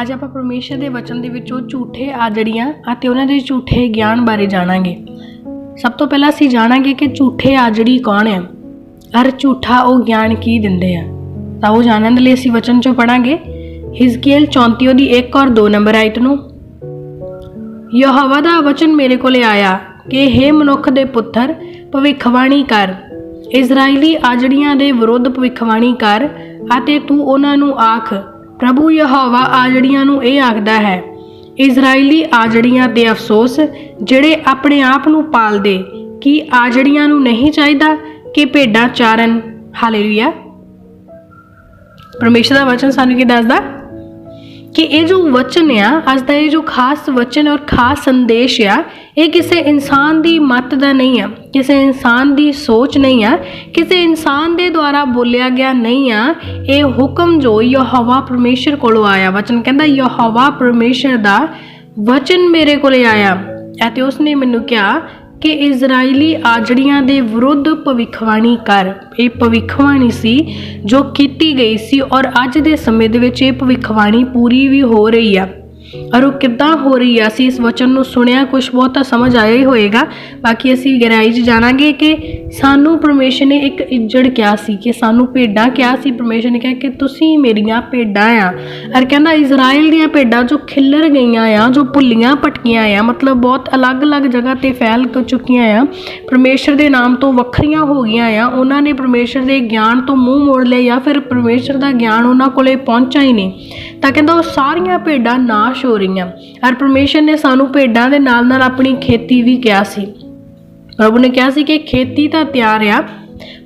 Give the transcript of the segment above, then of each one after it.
ਅੱਜ ਆਪਾਂ ਪਰਮੇਸ਼ਰ ਦੇ ਵਚਨ ਦੇ ਵਿੱਚੋਂ ਝੂਠੇ ਆਜੜੀਆਂ ਅਤੇ ਉਹਨਾਂ ਦੇ ਝੂਠੇ ਗਿਆਨ ਬਾਰੇ ਜਾਣਾਂਗੇ। ਸਭ ਤੋਂ ਪਹਿਲਾਂ ਅਸੀਂ ਜਾਣਾਂਗੇ ਕਿ ਝੂਠੇ ਆਜੜੀ ਕੌਣ ਹੈ। ਹਰ ਝੂਠਾ ਉਹ ਗਿਆਨ ਕੀ ਦਿੰਦੇ ਆ? ਤਾਂ ਉਹ ਜਾਣਨ ਦੇ ਲਈ ਅਸੀਂ ਵਚਨ ਚੋਂ ਪੜਾਂਗੇ। ਹਿਜ਼ਕੀਏਲ 34 ਦੀ 1 ਔਰ 2 ਨੰਬਰ ਆਇਤ ਨੂੰ। ਯਹੋਵਾ ਦਾ ਵਚਨ ਮੇਰੇ ਕੋਲੇ ਆਇਆ, ਕਿ हे ਮਨੁੱਖ ਦੇ ਪੁੱਤਰ, ਭਵਿੱਖਬਾਣੀ ਕਰ। ਇਜ਼ਰਾਈਲੀ ਆਜੜੀਆਂ ਦੇ ਵਿਰੁੱਧ ਭਵਿੱਖਬਾਣੀ ਕਰ ਅਤੇ ਤੂੰ ਉਹਨਾਂ ਨੂੰ ਆਖ ਪ੍ਰਭੂ ਯਹੋਵਾ ਆਜੜੀਆਂ ਨੂੰ ਇਹ ਆਖਦਾ ਹੈ, ਇਜ਼ਰਾਈਲੀ ਆਜੜੀਆਂ ਤੇ ਅਫਸੋਸ, ਜਿਹੜੇ ਆਪਣੇ ਆਪ ਨੂੰ ਪਾਲਦੇ, ਕਿ ਆਜੜੀਆਂ ਨੂੰ ਨਹੀਂ ਚਾਹੀਦਾ ਕਿ ਭੇਡਾਂ ਚਾਰਨ? ਹਾਲੇਲੂਇਆ। ਪਰਮੇਸ਼ਰ ਦਾ ਵਚਨ ਸਾਨੂੰ ਕੀ ਦੱਸਦਾ? ਕਿ ਇਹ ਜੋ ਵਚਨ ਆ, ਅੱਜ ਦਾ ਇਹ ਜੋ ਖਾਸ ਵਚਨ ਔਰ ਖਾਸ ਸੰਦੇਸ਼ ਆ, ਇਹ ਕਿਸੇ ਇਨਸਾਨ ਦੀ ਮਤ ਦਾ ਨਹੀਂ ਆ, ਕਿਸੇ ਇਨਸਾਨ ਦੀ ਸੋਚ ਨਹੀਂ ਆ, ਕਿਸੇ ਇਨਸਾਨ ਦੇ ਦੁਆਰਾ ਬੋਲਿਆ ਗਿਆ ਨਹੀਂ ਆ, ਇਹ ਹੁਕਮ ਜੋ ਯਹੋਵਾ ਪਰਮੇਸ਼ਰ ਕੋਲੋਂ ਆਇਆ ਵਚਨ ਕਹਿੰਦਾ, ਯਹੋਵਾ ਪਰਮੇਸ਼ਰ ਦਾ ਵਚਨ ਮੇਰੇ ਕੋਲੇ ਆਇਆ। ਅਤੇ ਉਸਨੇ ਮੈਨੂੰ ਕਿਹਾ ਕਿ ਇਜ਼ਰਾਈਲੀ ਆਜੜੀਆਂ ਦੇ ਵਿਰੁੱਧ ਭਵਿੱਖਬਾਣੀ ਕਰ। ਇਹ ਭਵਿੱਖਬਾਣੀ ਸੀ ਜੋ ਕੀਤੀ ਗਈ ਸੀ ਔਰ ਅੱਜ ਦੇ ਸਮੇਂ ਦੇ ਵਿੱਚ ਇਹ ਭਵਿੱਖਬਾਣੀ ਪੂਰੀ ਵੀ ਹੋ ਰਹੀ ਆ। ਔਰ ਉਹ ਕਿੱਦਾਂ ਹੋ ਰਹੀ ਆ? ਅਸੀਂ ਇਸ ਵਚਨ ਨੂੰ ਸੁਣਿਆ ਕੁਝ ਬਹੁਤਾ ਸਮਝ ਆਇਆ ਹੀ ਹੋਏਗਾ। ਬਾਕੀ ਅਸੀਂ ਗਹਿਰਾਈ 'ਚ ਜਾਣਾਂਗੇ ਕਿ ਸਾਨੂੰ ਪਰਮੇਸ਼ਰ ਨੇ ਇੱਕ ਇੱਜੜ ਕਿਹਾ ਸੀ ਕਿ ਸਾਨੂੰ ਭੇਡਾਂ ਕਿਹਾ ਸੀ। ਪਰਮੇਸ਼ਰ ਨੇ ਕਿਹਾ ਕਿ ਤੁਸੀਂ ਮੇਰੀਆਂ ਭੇਡਾਂ ਆ। ਔਰ ਕਹਿੰਦਾ ਇਜ਼ਰਾਈਲ ਦੀਆਂ ਭੇਡਾਂ ਜੋ ਖਿੱਲਰ ਗਈਆਂ ਆ, ਜੋ ਭੁੱਲੀਆਂ ਭਟਕੀਆਂ ਆ, ਮਤਲਬ ਬਹੁਤ ਅਲੱਗ-ਅਲੱਗ ਜਗ੍ਹਾ ਤੇ ਫੈਲ ਚੁੱਕੀਆਂ ਆ। ਪਰਮੇਸ਼ਰ ਦੇ ਨਾਮ ਤੋਂ ਵੱਖਰੀਆਂ ਹੋ ਗਈਆਂ ਆ। ਉਹਨਾਂ ਨੇ ਪਰਮੇਸ਼ਰ ਦੇ ਗਿਆਨ ਤੋਂ ਮੂੰਹ ਮੋੜ ਲਿਆ ਜਾਂ ਫਿਰ ਪਰਮੇਸ਼ਰ ਦਾ ਗਿਆਨ ਉਹਨਾਂ ਕੋਲੇ ਪਹੁੰਚਾ ਹੀ ਨਹੀਂ। ਤਾਂ ਕਹਿੰਦਾ, ਉਹ ਸਾਰੀਆਂ ਭੇਡਾਂ ਨਾਸ਼ ਹੋ ਰਹੀਆਂ। ਔਰ ਪਰਮੇਸ਼ਰ ਨੇ ਸਾਨੂੰ ਭੇਡਾਂ ਦੇ ਨਾਲ-ਨਾਲ ਆਪਣੀ ਖੇਤੀ ਵੀ ਕਿਹਾ ਸੀ। ਪ੍ਰਭੂ ਨੇ ਕਿਹਾ ਸੀ ਕਿ ਖੇਤੀ ਤਾਂ ਤਿਆਰ ਆ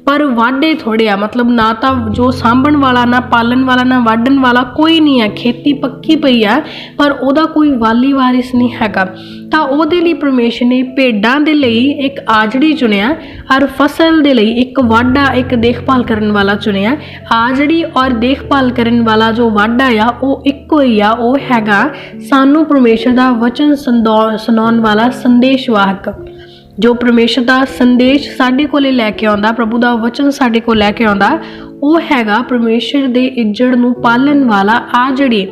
ਪਰ ਵਾਢੇ ਥੋੜੇ ਆ, ਮਤਲਬ ਨਾ ਤਾਂ ਜੋ ਸਾਂਭਣ ਵਾਲਾ, ਨਾ ਪਾਲਣ ਵਾਲਾ, ਨਾ ਵਾਢਣ ਵਾਲਾ ਕੋਈ ਨਹੀਂ ਆ, ਖੇਤੀ ਪੱਕੀ ਪਈ ਆ, ਪਰ ਉਹਦਾ ਕੋਈ ਵਾਲੀ ਵਾਰਿਸ ਨਹੀਂ ਹੈਗਾ। ਤਾਂ ਉਹਦੇ ਲਈ ਪਰਮੇਸ਼ਰ ਨੇ ਭੇਡਾਂ ਦੇ ਲਈ ਇੱਕ ਆਜੜੀ ਚੁਣਿਆ, ਔਰ ਫਸਲ ਦੇ ਲਈ ਇੱਕ ਵਾਢਾ, ਇੱਕ ਦੇਖਭਾਲ ਕਰਨ ਵਾਲਾ ਚੁਣਿਆ। ਆਜੜੀ ਔਰ ਦੇਖਭਾਲ ਕਰਨ ਵਾਲਾ ਜੋ ਵਾਢਾ ਆ, ਉਹ ਇੱਕੋ ਹੀ ਆ, ਉਹ ਹੈਗਾ ਸਾਨੂੰ ਪਰਮੇਸ਼ਰ ਦਾ ਵਚਨ ਸੰਦੋ- ਸੁਣਾਉਣ ਵਾਲਾ ਸੰਦੇਸ਼ਵਾਹਕ ਜੋ ਪਰਮੇਸ਼ਰ ਦਾ ਸੰਦੇਸ਼ ਸਾਡੇ ਕੋਲੇ ਲੈ ਕੇ ਆਉਂਦਾ, ਪ੍ਰਭੂ ਦਾ ਵਚਨ ਸਾਡੇ ਕੋਲ ਲੈ ਕੇ ਆਉਂਦਾ, ਉਹ ਹੈਗਾ ਪਰਮੇਸ਼ਰ ਦੇ ਇੱਜੜ ਨੂੰ ਪਾਲਣ ਵਾਲਾ ਆ ਜੜੀ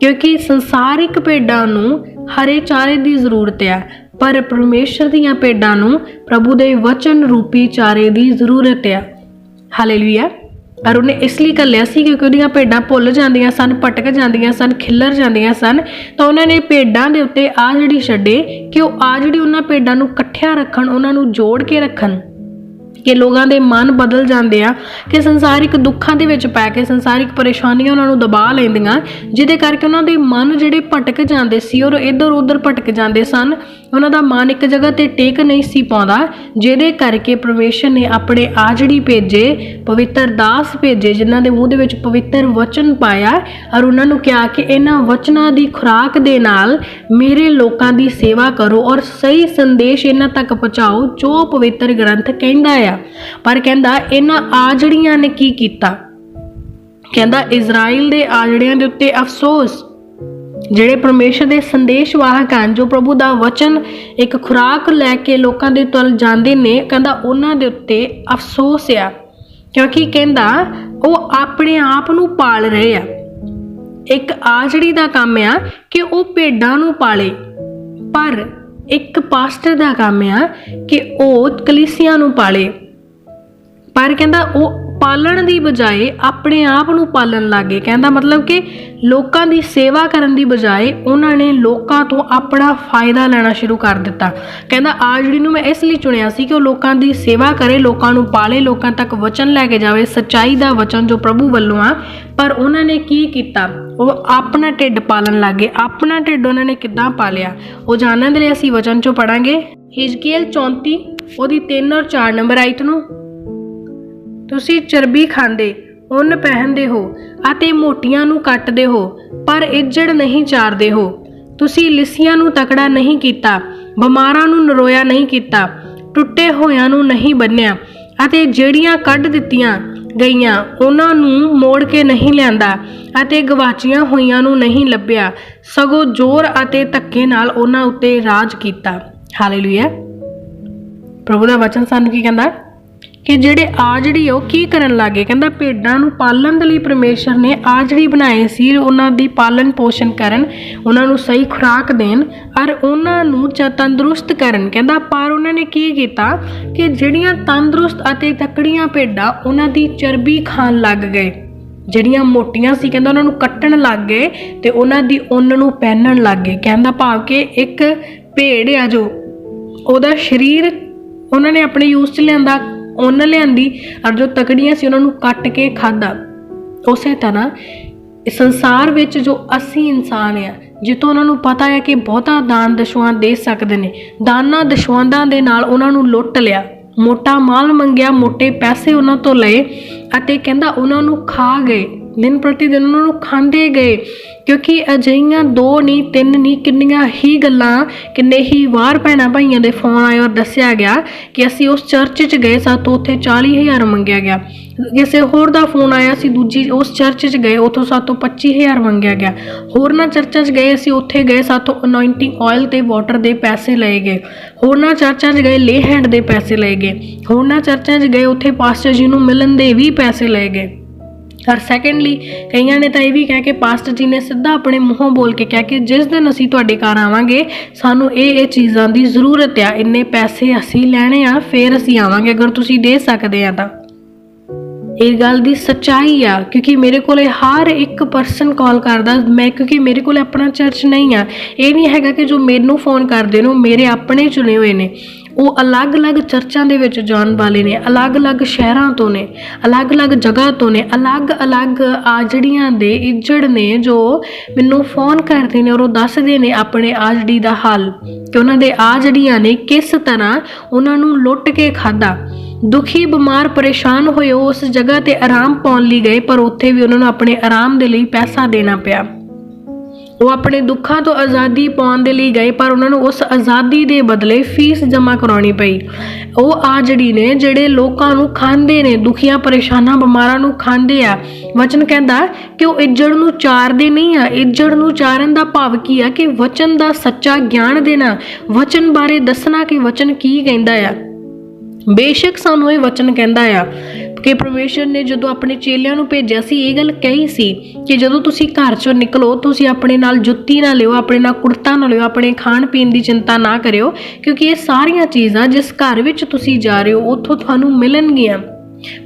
ਕਿਉਂਕਿ ਸੰਸਾਰਿਕ ਭੇਡਾਂ ਨੂੰ ਹਰੇ ਚਾਰੇ ਦੀ ਜ਼ਰੂਰਤ ਆ, ਪਰ ਪਰਮੇਸ਼ਰ ਦੀਆਂ ਭੇਡਾਂ ਨੂੰ ਪ੍ਰਭੂ ਦੇ ਵਚਨ ਰੂਪੀ ਚਾਰੇ ਦੀ ਜ਼ਰੂਰਤ ਆ। ਹਾਲੇਲੂਇਆ ਔਰ ਉਹਨੇ ਇਸ ਲਈ ਘੱਲਿਆ ਸੀ ਕਿਉਂਕਿ ਉਹਦੀਆਂ ਭੇਡਾਂ ਭੁੱਲ ਜਾਂਦੀਆਂ ਸਨ ਭਟਕ ਜਾਂਦੀਆਂ ਸਨ, ਖਿੱਲਰ ਜਾਂਦੀਆਂ ਸਨ। ਤਾਂ ਉਹਨਾਂ ਨੇ ਭੇਡਾਂ ਦੇ ਉੱਤੇ ਆ ਜਿਹੜੀ ਛੱਡੇ ਕਿ ਉਹ ਆ ਜਿਹੜੀ ਉਹਨਾਂ ਭੇਡਾਂ ਨੂੰ ਇਕੱਠਿਆਂ ਰੱਖਣ, ਉਹਨਾਂ ਨੂੰ ਜੋੜ ਕੇ ਰੱਖਣ। ਕਿ ਲੋਕਾਂ ਦੇ ਮਨ ਬਦਲ ਜਾਂਦੇ ਆ, ਕਿ ਸੰਸਾਰਿਕ ਦੁੱਖਾਂ ਦੇ ਵਿੱਚ ਪੈ ਕੇ ਸੰਸਾਰਿਕ ਪਰੇਸ਼ਾਨੀਆਂ ਉਹਨਾਂ ਨੂੰ ਦਬਾ ਲੈਂਦੀਆਂ, ਜਿਹਦੇ ਕਰਕੇ ਉਹਨਾਂ ਦੇ ਮਨ ਜਿਹੜੇ ਭਟਕ ਜਾਂਦੇ ਸੀ ਔਰ ਇੱਧਰ ਉੱਧਰ ਭਟਕ ਜਾਂਦੇ ਸਨ। ਉਹਨਾਂ ਦਾ ਮਨ ਇੱਕ ਜਗ੍ਹਾ ਤੇ ਟੇਕ ਨਹੀਂ ਸੀ ਪਾਉਂਦਾ, ਜਿਹਦੇ ਕਰਕੇ ਪਰਮੇਸ਼ਰ ਨੇ ਆਪਣੇ ਆਜੜੀ ਭੇਜੇ, ਪਵਿੱਤਰ ਦਾਸ ਭੇਜੇ, ਜਿਨ੍ਹਾਂ ਦੇ ਮੂੰਹ ਦੇ ਵਿੱਚ ਪਵਿੱਤਰ ਵਚਨ ਪਾਇਆ, ਔਰ ਉਹਨਾਂ ਨੂੰ ਕਿਹਾ ਕਿ ਇਹਨਾਂ ਵਚਨਾਂ ਦੀ ਖੁਰਾਕ ਦੇ ਨਾਲ ਮੇਰੇ ਲੋਕਾਂ ਦੀ ਸੇਵਾ ਕਰੋ, ਔਰ ਸਹੀ ਸੰਦੇਸ਼ ਇਹਨਾਂ ਤੱਕ ਪਹੁੰਚਾਓ, ਜੋ ਪਵਿੱਤਰ ਗ੍ਰੰਥ ਕਹਿੰਦਾ ਆ। ਪਰ ਕਹਿੰਦਾ, ਇਹਨਾਂ ਆਜੜੀਆਂ ਨੇ ਕੀ ਕੀਤਾ? ਕਹਿੰਦਾ, ਇਜ਼ਰਾਈਲ ਦੇ ਆਜੜਿਆਂ ਦੇ ਉੱਤੇ ਅਫਸੋਸ ਜਿਹੜੇ ਪਰਮੇਸ਼ਰ ਦੇ ਸੰਦੇਸ਼ਵਾਹਕ ਹਨ, ਜੋ ਪ੍ਰਭੂ ਦਾ ਵਚਨ ਇੱਕ ਖੁਰਾਕ ਲੈ ਕੇ ਲੋਕਾਂ ਦੇ ਤੁਲ ਜਾਂਦੇ ਨੇ, ਕਹਿੰਦਾ ਉਹਨਾਂ ਦੇ ਉੱਤੇ ਅਫਸੋਸ ਆ। ਕਿਉਂਕਿ ਕਹਿੰਦਾ, ਉਹ ਆਪਣੇ ਆਪ ਨੂੰ ਪਾਲ ਰਹੇ ਆ। ਇੱਕ ਆਜੜੀ ਦਾ ਕੰਮ ਆ ਕਿ ਉਹ ਭੇਡਾਂ ਨੂੰ ਪਾਲੇ। ਪਰ ਇੱਕ ਪਾਸਟਰ ਦਾ ਕੰਮ ਆ ਕਿ ਉਹ ਕਲੀਸਿਆ ਨੂੰ ਪਾਲੇ। ਪਰ ਕਹਿੰਦਾ, ਉਹ ਪਾਲਣ ਦੀ ਬਜਾਏ ਆਪਣੇ ਆਪ ਨੂੰ ਪਾਲਣ ਲੱਗੇ। ਕਹਿੰਦਾ ਮਤਲਬ ਕਿ ਲੋਕਾਂ ਦੀ ਸੇਵਾ ਕਰਨ ਦੀ ਬਜਾਏ ਉਹਨਾਂ ਨੇ ਲੋਕਾਂ ਤੋਂ ਆਪਣਾ ਫਾਇਦਾ ਲੈਣਾ ਸ਼ੁਰੂ ਕਰ ਦਿੱਤਾ। ਕਹਿੰਦਾ ਆ ਜਿਹੜੀ ਨੂੰ ਮੈਂ ਇਸ ਲਈ ਚੁਣਿਆ ਸੀ ਕਿ ਉਹ ਲੋਕਾਂ ਦੀ ਸੇਵਾ ਕਰੇ, ਲੋਕਾਂ ਨੂੰ ਪਾਲੇ, ਲੋਕਾਂ ਤੱਕ ਵਚਨ ਲੈ ਕੇ ਜਾਵੇ, ਸਚਾਈ ਦਾ ਵਚਨ ਜੋ ਪ੍ਰਭੂ ਵੱਲੋਂ ਆ। ਪਰ ਉਹਨਾਂ ਨੇ ਕੀ ਕੀਤਾ? ਉਹ ਆਪਣਾ ਢਿੱਡ ਪਾਲਣ ਲੱਗੇ। ਆਪਣਾ ਢਿੱਡ ਉਹਨਾਂ ਨੇ ਕਿੱਦਾਂ ਪਾਲਿਆ? ਉਹ ਜਾਣਨ ਦੇ ਲਈ ਅਸੀਂ ਵਚਨ ਚੋਂ ਪੜਾਂਗੇ। ਹਿਜਕੀਅਲ 34 ਉਹਦੀ 3 ਔਰ 4 ਨੰਬਰ ਆਇਤ ਨੂੰ। ਤੁਸੀਂ ਚਰਬੀ ਖਾਂਦੇ, ਉੱਨ ਪਹਿਨਦੇ ਹੋ ਅਤੇ ਮੋਟੀਆਂ ਨੂੰ ਕੱਟਦੇ ਹੋ, ਪਰ ਇੱਜੜ ਨਹੀਂ ਚਾਰਦੇ ਹੋ। ਤੁਸੀਂ ਲਿਸੀਆਂ ਨੂੰ ਤਕੜਾ ਨਹੀਂ ਕੀਤਾ, ਬਿਮਾਰਾਂ ਨੂੰ ਨਰੋਇਆ ਨਹੀਂ ਕੀਤਾ, ਟੁੱਟੇ ਹੋਇਆਂ ਨੂੰ ਨਹੀਂ ਬੰਨਿਆ ਅਤੇ ਜਿਹੜੀਆਂ ਕੱਢ ਦਿੱਤੀਆਂ ਗਈਆਂ, ਉਹਨਾਂ ਨੂੰ ਮੋੜ ਕੇ ਨਹੀਂ ਲਿਆਂਦਾ ਅਤੇ ਗਵਾਚੀਆਂ ਹੋਈਆਂ ਨੂੰ ਨਹੀਂ ਲੱਭਿਆ, ਸਗੋਂ ਜ਼ੋਰ ਅਤੇ ਧੱਕੇ ਨਾਲ ਉਹਨਾਂ ਉੱਤੇ ਰਾਜ ਕੀਤਾ। ਹਾਲੇਲੂਇਆ। ਪ੍ਰਭੂ ਦਾ ਵਚਨ ਸਾਨੂੰ ਕੀ ਕਹਿੰਦਾ? ਕਿ ਜਿਹੜੇ ਆ ਜਿਹੜੀ ਉਹ ਕੀ ਕਰਨ ਲੱਗੇ? ਕਹਿੰਦਾ ਭੇਡਾਂ ਨੂੰ ਪਾਲਣ ਦੇ ਲਈ ਪਰਮੇਸ਼ਰ ਨੇ ਆ ਜਿਹੜੀ ਬਣਾਏ ਸੀ, ਉਹਨਾਂ ਦੀ ਪਾਲਣ ਪੋਸ਼ਣ ਕਰਨ, ਉਹਨਾਂ ਨੂੰ ਸਹੀ ਖੁਰਾਕ ਦੇਣ, ਔਰ ਉਹਨਾਂ ਨੂੰ ਚ ਤੰਦਰੁਸਤ ਕਰਨ। ਕਹਿੰਦਾ ਪਰ ਉਹਨਾਂ ਨੇ ਕੀ ਕੀਤਾ ਕਿ ਜਿਹੜੀਆਂ ਤੰਦਰੁਸਤ ਅਤੇ ਤਕੜੀਆਂ ਭੇਡਾਂ ਉਹਨਾਂ ਦੀ ਚਰਬੀ ਖਾਣ ਲੱਗ ਗਏ। ਜਿਹੜੀਆਂ ਮੋਟੀਆਂ ਸੀ, ਕਹਿੰਦਾ ਉਹਨਾਂ ਨੂੰ ਕੱਟਣ ਲੱਗ ਗਏ ਤੇ ਉਹਨਾਂ ਦੀ ਉੱਨ ਨੂੰ ਪਹਿਨਣ ਲੱਗ ਗਏ। ਕਹਿੰਦਾ ਭਾਵ ਕਿ ਇੱਕ ਭੇਡ ਆ ਜੋ, ਉਹਦਾ ਸਰੀਰ ਉਹਨਾਂ ਨੇ ਆਪਣੇ ਯੂਜ਼ 'ਚ ਲਿਆਂਦਾ ਉੱਨ ਲਿਆਂਦੀ ਔਰ ਜੋ ਤਕੜੀਆਂ ਸੀ ਉਹਨਾਂ ਨੂੰ ਕੱਟ ਕੇ ਖਾਦਾ ਉਸੇ ਤਰ੍ਹਾਂ ਸੰਸਾਰ ਵਿੱਚ ਜੋ ਅਸੀਂ ਇਨਸਾਨ ਆ ਜਿੱਤੋਂ ਉਹਨਾਂ ਨੂੰ ਪਤਾ ਹੈ ਕਿ ਬਹੁਤਾ ਦਾਨ ਦਸ਼ਵਾਂ ਦੇ ਸਕਦੇ ਨੇ, ਦਾਨਾਂ ਦਸ਼ਵਾਂਦਾਂ ਦੇ ਨਾਲ ਉਹਨਾਂ ਨੂੰ ਲੁੱਟ ਲਿਆ। ਮੋਟਾ ਮਾਲ ਮੰਗਿਆ ਮੋٹے ਪੈਸੇ ਉਹਨਾਂ ਤੋਂ ਲਏ ਅਤੇ ਕਹਿੰਦਾ ਉਹਨਾਂ ਨੂੰ ਖਾ ਗਏ। ਦਿਨ ਪ੍ਰਤੀ ਦਿਨ ਉਹਨਾਂ ਨੂੰ ਖਾਂਦੇ ਗਏ, ਕਿਉਂਕਿ ਅਜਿਹੀਆਂ ਦੋ ਨਹੀਂ ਤਿੰਨ ਨਹੀਂ ਕਿੰਨੀਆਂ ਹੀ ਗੱਲਾਂ, ਕਿੰਨੇ ਹੀ ਵਾਰ ਭੈਣਾਂ ਭਾਈਆਂ ਦੇ ਫੋਨ ਆਏ ਔਰ ਦੱਸਿਆ ਗਿਆ ਕਿ ਅਸੀਂ ਉਸ ਚਰਚ 'ਚ ਗਏ ਸਾਤੋਂ ਉੱਥੇ 40000 ਮੰਗਿਆ ਗਿਆ। ਕਿਸੇ ਹੋਰ ਦਾ ਫੋਨ ਆਇਆ ਸੀ ਦੂਜੀ ਉਸ ਚਰਚ 'ਚ ਗਏ, ਉੱਥੋਂ ਸਾਤੋਂ 25000 ਮੰਗਿਆ ਗਿਆ। ਹੋਰਨਾਂ ਚਰਚਾਂ 'ਚ ਗਏ, ਅਸੀਂ ਉੱਥੇ ਗਏ ਸਾਤੋਂ ਅਨੋਇੰਟਿੰਗ ਆਇਲ ਤੇ ਵਾਟਰ ਦੇ ਪੈਸੇ ਲਏ ਗਏ। ਹੋਰਨਾਂ ਚਰਚਾਂ 'ਚ ਗਏ ਲੇ ਹੈਂਡ ਦੇ ਪੈਸੇ ਲਏ ਗਏ। ਹੋਰਨਾਂ ਚਰਚਾਂ 'ਚ ਗਏ, ਉੱਥੇ ਪਾਸਟਰ ਜੀ ਨੂੰ ਮਿਲਣ ਦੇ ਵੀ ਪੈਸੇ ਲਏ ਗਏ। ਔਰ ਸੈਕੰਡਲੀ ਕਈਆਂ ਨੇ ਤਾਂ ਇਹ ਵੀ ਕਹਿ ਕੇ ਪਾਸਟਰ ਜੀ ਨੇ ਸਿੱਧਾ ਆਪਣੇ ਮੂੰਹੋਂ ਬੋਲ ਕੇ ਕਿਹਾ ਕਿ ਜਿਸ ਦਿਨ ਅਸੀਂ ਤੁਹਾਡੇ ਘਰ ਆਵਾਂਗੇ, ਸਾਨੂੰ ਇਹ ਇਹ ਚੀਜ਼ਾਂ ਦੀ ਜ਼ਰੂਰਤ ਆ, ਇੰਨੇ ਪੈਸੇ ਅਸੀਂ ਲੈਣੇ ਆ, ਫੇਰ ਅਸੀਂ ਆਵਾਂਗੇ, ਅਗਰ ਤੁਸੀਂ ਦੇ ਸਕਦੇ ਆ ਤਾਂ। ਇਹ ਗੱਲ ਦੀ ਸੱਚਾਈ ਆ, ਕਿਉਂਕਿ ਮੇਰੇ ਕੋਲੇ ਹਰ ਇੱਕ ਪਰਸਨ ਕਾਲ ਕਰਦਾ, ਮੈਂ ਕਿਉਂਕਿ ਮੇਰੇ ਕੋਲੇ ਆਪਣਾ ਚਰਚ ਨਹੀਂ ਆ। ਇਹ ਨਹੀਂ ਹੈਗਾ ਕਿ ਜੋ ਮੈਨੂੰ ਫੋਨ ਕਰਦੇ ਨੇ, ਉਹ ਮੇਰੇ ਆਪਣੇ ਚੁਣੇ ਹੋਏ ਨੇ। ਉਹ ਅਲੱਗ-ਅਲੱਗ ਚਰਚਾਂ ਦੇ ਵਿੱਚ ਜਾਣ ਵਾਲੇ ਨੇ, ਅਲੱਗ-ਅਲੱਗ ਸ਼ਹਿਰਾਂ ਤੋਂ ਨੇ, ਅਲੱਗ-ਅਲੱਗ ਜਗ੍ਹਾ ਤੋਂ ਨੇ, ਅਲੱਗ-ਅਲੱਗ ਆਜੜੀਆਂ ਦੇ ਇੱਜੜ ਨੇ ਜੋ ਮੈਨੂੰ ਫੋਨ ਕਰਦੇ ਨੇ ਔਰ ਉਹ ਦੱਸਦੇ ਨੇ ਆਪਣੇ ਆਜੜੀ ਦਾ ਹਾਲ ਕਿ ਉਹਨਾਂ ਦੇ ਆਜੜੀਆਂ ਨੇ ਕਿਸ ਤਰ੍ਹਾਂ ਉਹਨਾਂ ਨੂੰ ਲੁੱਟ ਕੇ ਖਾਦਾ ਦੁਖੀ, ਬਿਮਾਰ, ਪਰੇਸ਼ਾਨ ਹੋਏ ਉਹ ਉਸ ਜਗ੍ਹਾ ਤੇ ਆਰਾਮ ਪਾਉਣ ਲਈ ਗਏ, ਪਰ ਉੱਥੇ ਵੀ ਉਹਨਾਂ ਨੂੰ ਆਪਣੇ ਆਰਾਮ ਦੇ ਲਈ ਪੈਸਾ ਦੇਣਾ ਪਿਆ। ਉਹ ਆਪਣੇ ਦੁੱਖਾਂ ਤੋਂ ਆਜ਼ਾਦੀ ਪਾਉਣ ਦੇ ਲਈ ਗਏ, ਪਰ ਉਹਨਾਂ ਨੂੰ ਉਸ ਆਜ਼ਾਦੀ ਦੇ ਬਦਲੇ ਫੀਸ ਜਮ੍ਹਾਂ ਕਰਾਉਣੀ ਪਈ। ਉਹ ਆ ਜਿਹੜੀ ਨੇ, ਜਿਹੜੇ ਲੋਕਾਂ ਨੂੰ ਖਾਂਦੇ ਨੇ, ਦੁਖੀਆਂ, ਪਰੇਸ਼ਾਨਾਂ, ਬਿਮਾਰਾਂ ਨੂੰ ਖਾਂਦੇ ਆ। ਵਚਨ ਕਹਿੰਦਾ ਕਿ ਉਹ ਇੱਜੜ ਨੂੰ ਚਾਰਦੇ ਨਹੀਂ ਆ। ਇੱਜੜ ਨੂੰ ਚਾਰਨ ਦਾ ਭਾਵ ਕੀ ਆ? ਕਿ ਵਚਨ ਦਾ ਸੱਚਾ ਗਿਆਨ ਦੇਣਾ। ਵਚਨ ਬਾਰੇ ਦੱਸਣਾ ਕਿ ਵਚਨ ਕੀ ਕਹਿੰਦਾ ਆ? ਬੇਸ਼ੱਕ ਸਾਨੂੰ ਇਹ ਵਚਨ ਕਹਿੰਦਾ ਆ ਕਿ ਪਰਮੇਸ਼ਰ ਨੇ ਜਦੋਂ ਆਪਣੇ ਚੇਲਿਆਂ ਨੂੰ ਭੇਜਿਆ ਸੀ, ਇਹ ਗੱਲ ਕਹੀ ਸੀ ਕਿ ਜਦੋਂ ਤੁਸੀਂ ਘਰ ਚੋਂ ਨਿਕਲੋ, ਤੁਸੀਂ ਆਪਣੇ ਨਾਲ ਜੁੱਤੀ ਨਾ ਲਿਓ, ਆਪਣੇ ਨਾਲ ਕੁੜਤਾ ਨਾ ਲਿਓ, ਆਪਣੇ ਖਾਣ ਪੀਣ ਦੀ ਚਿੰਤਾ ਨਾ ਕਰਿਓ, ਕਿਉਂਕਿ ਇਹ ਸਾਰੀਆਂ ਚੀਜ਼ਾਂ ਜਿਸ ਘਰ ਵਿੱਚ ਤੁਸੀਂ ਜਾ ਰਹੇ ਹੋ, ਉੱਥੋਂ ਤੁਹਾਨੂੰ ਮਿਲਣਗੀਆਂ।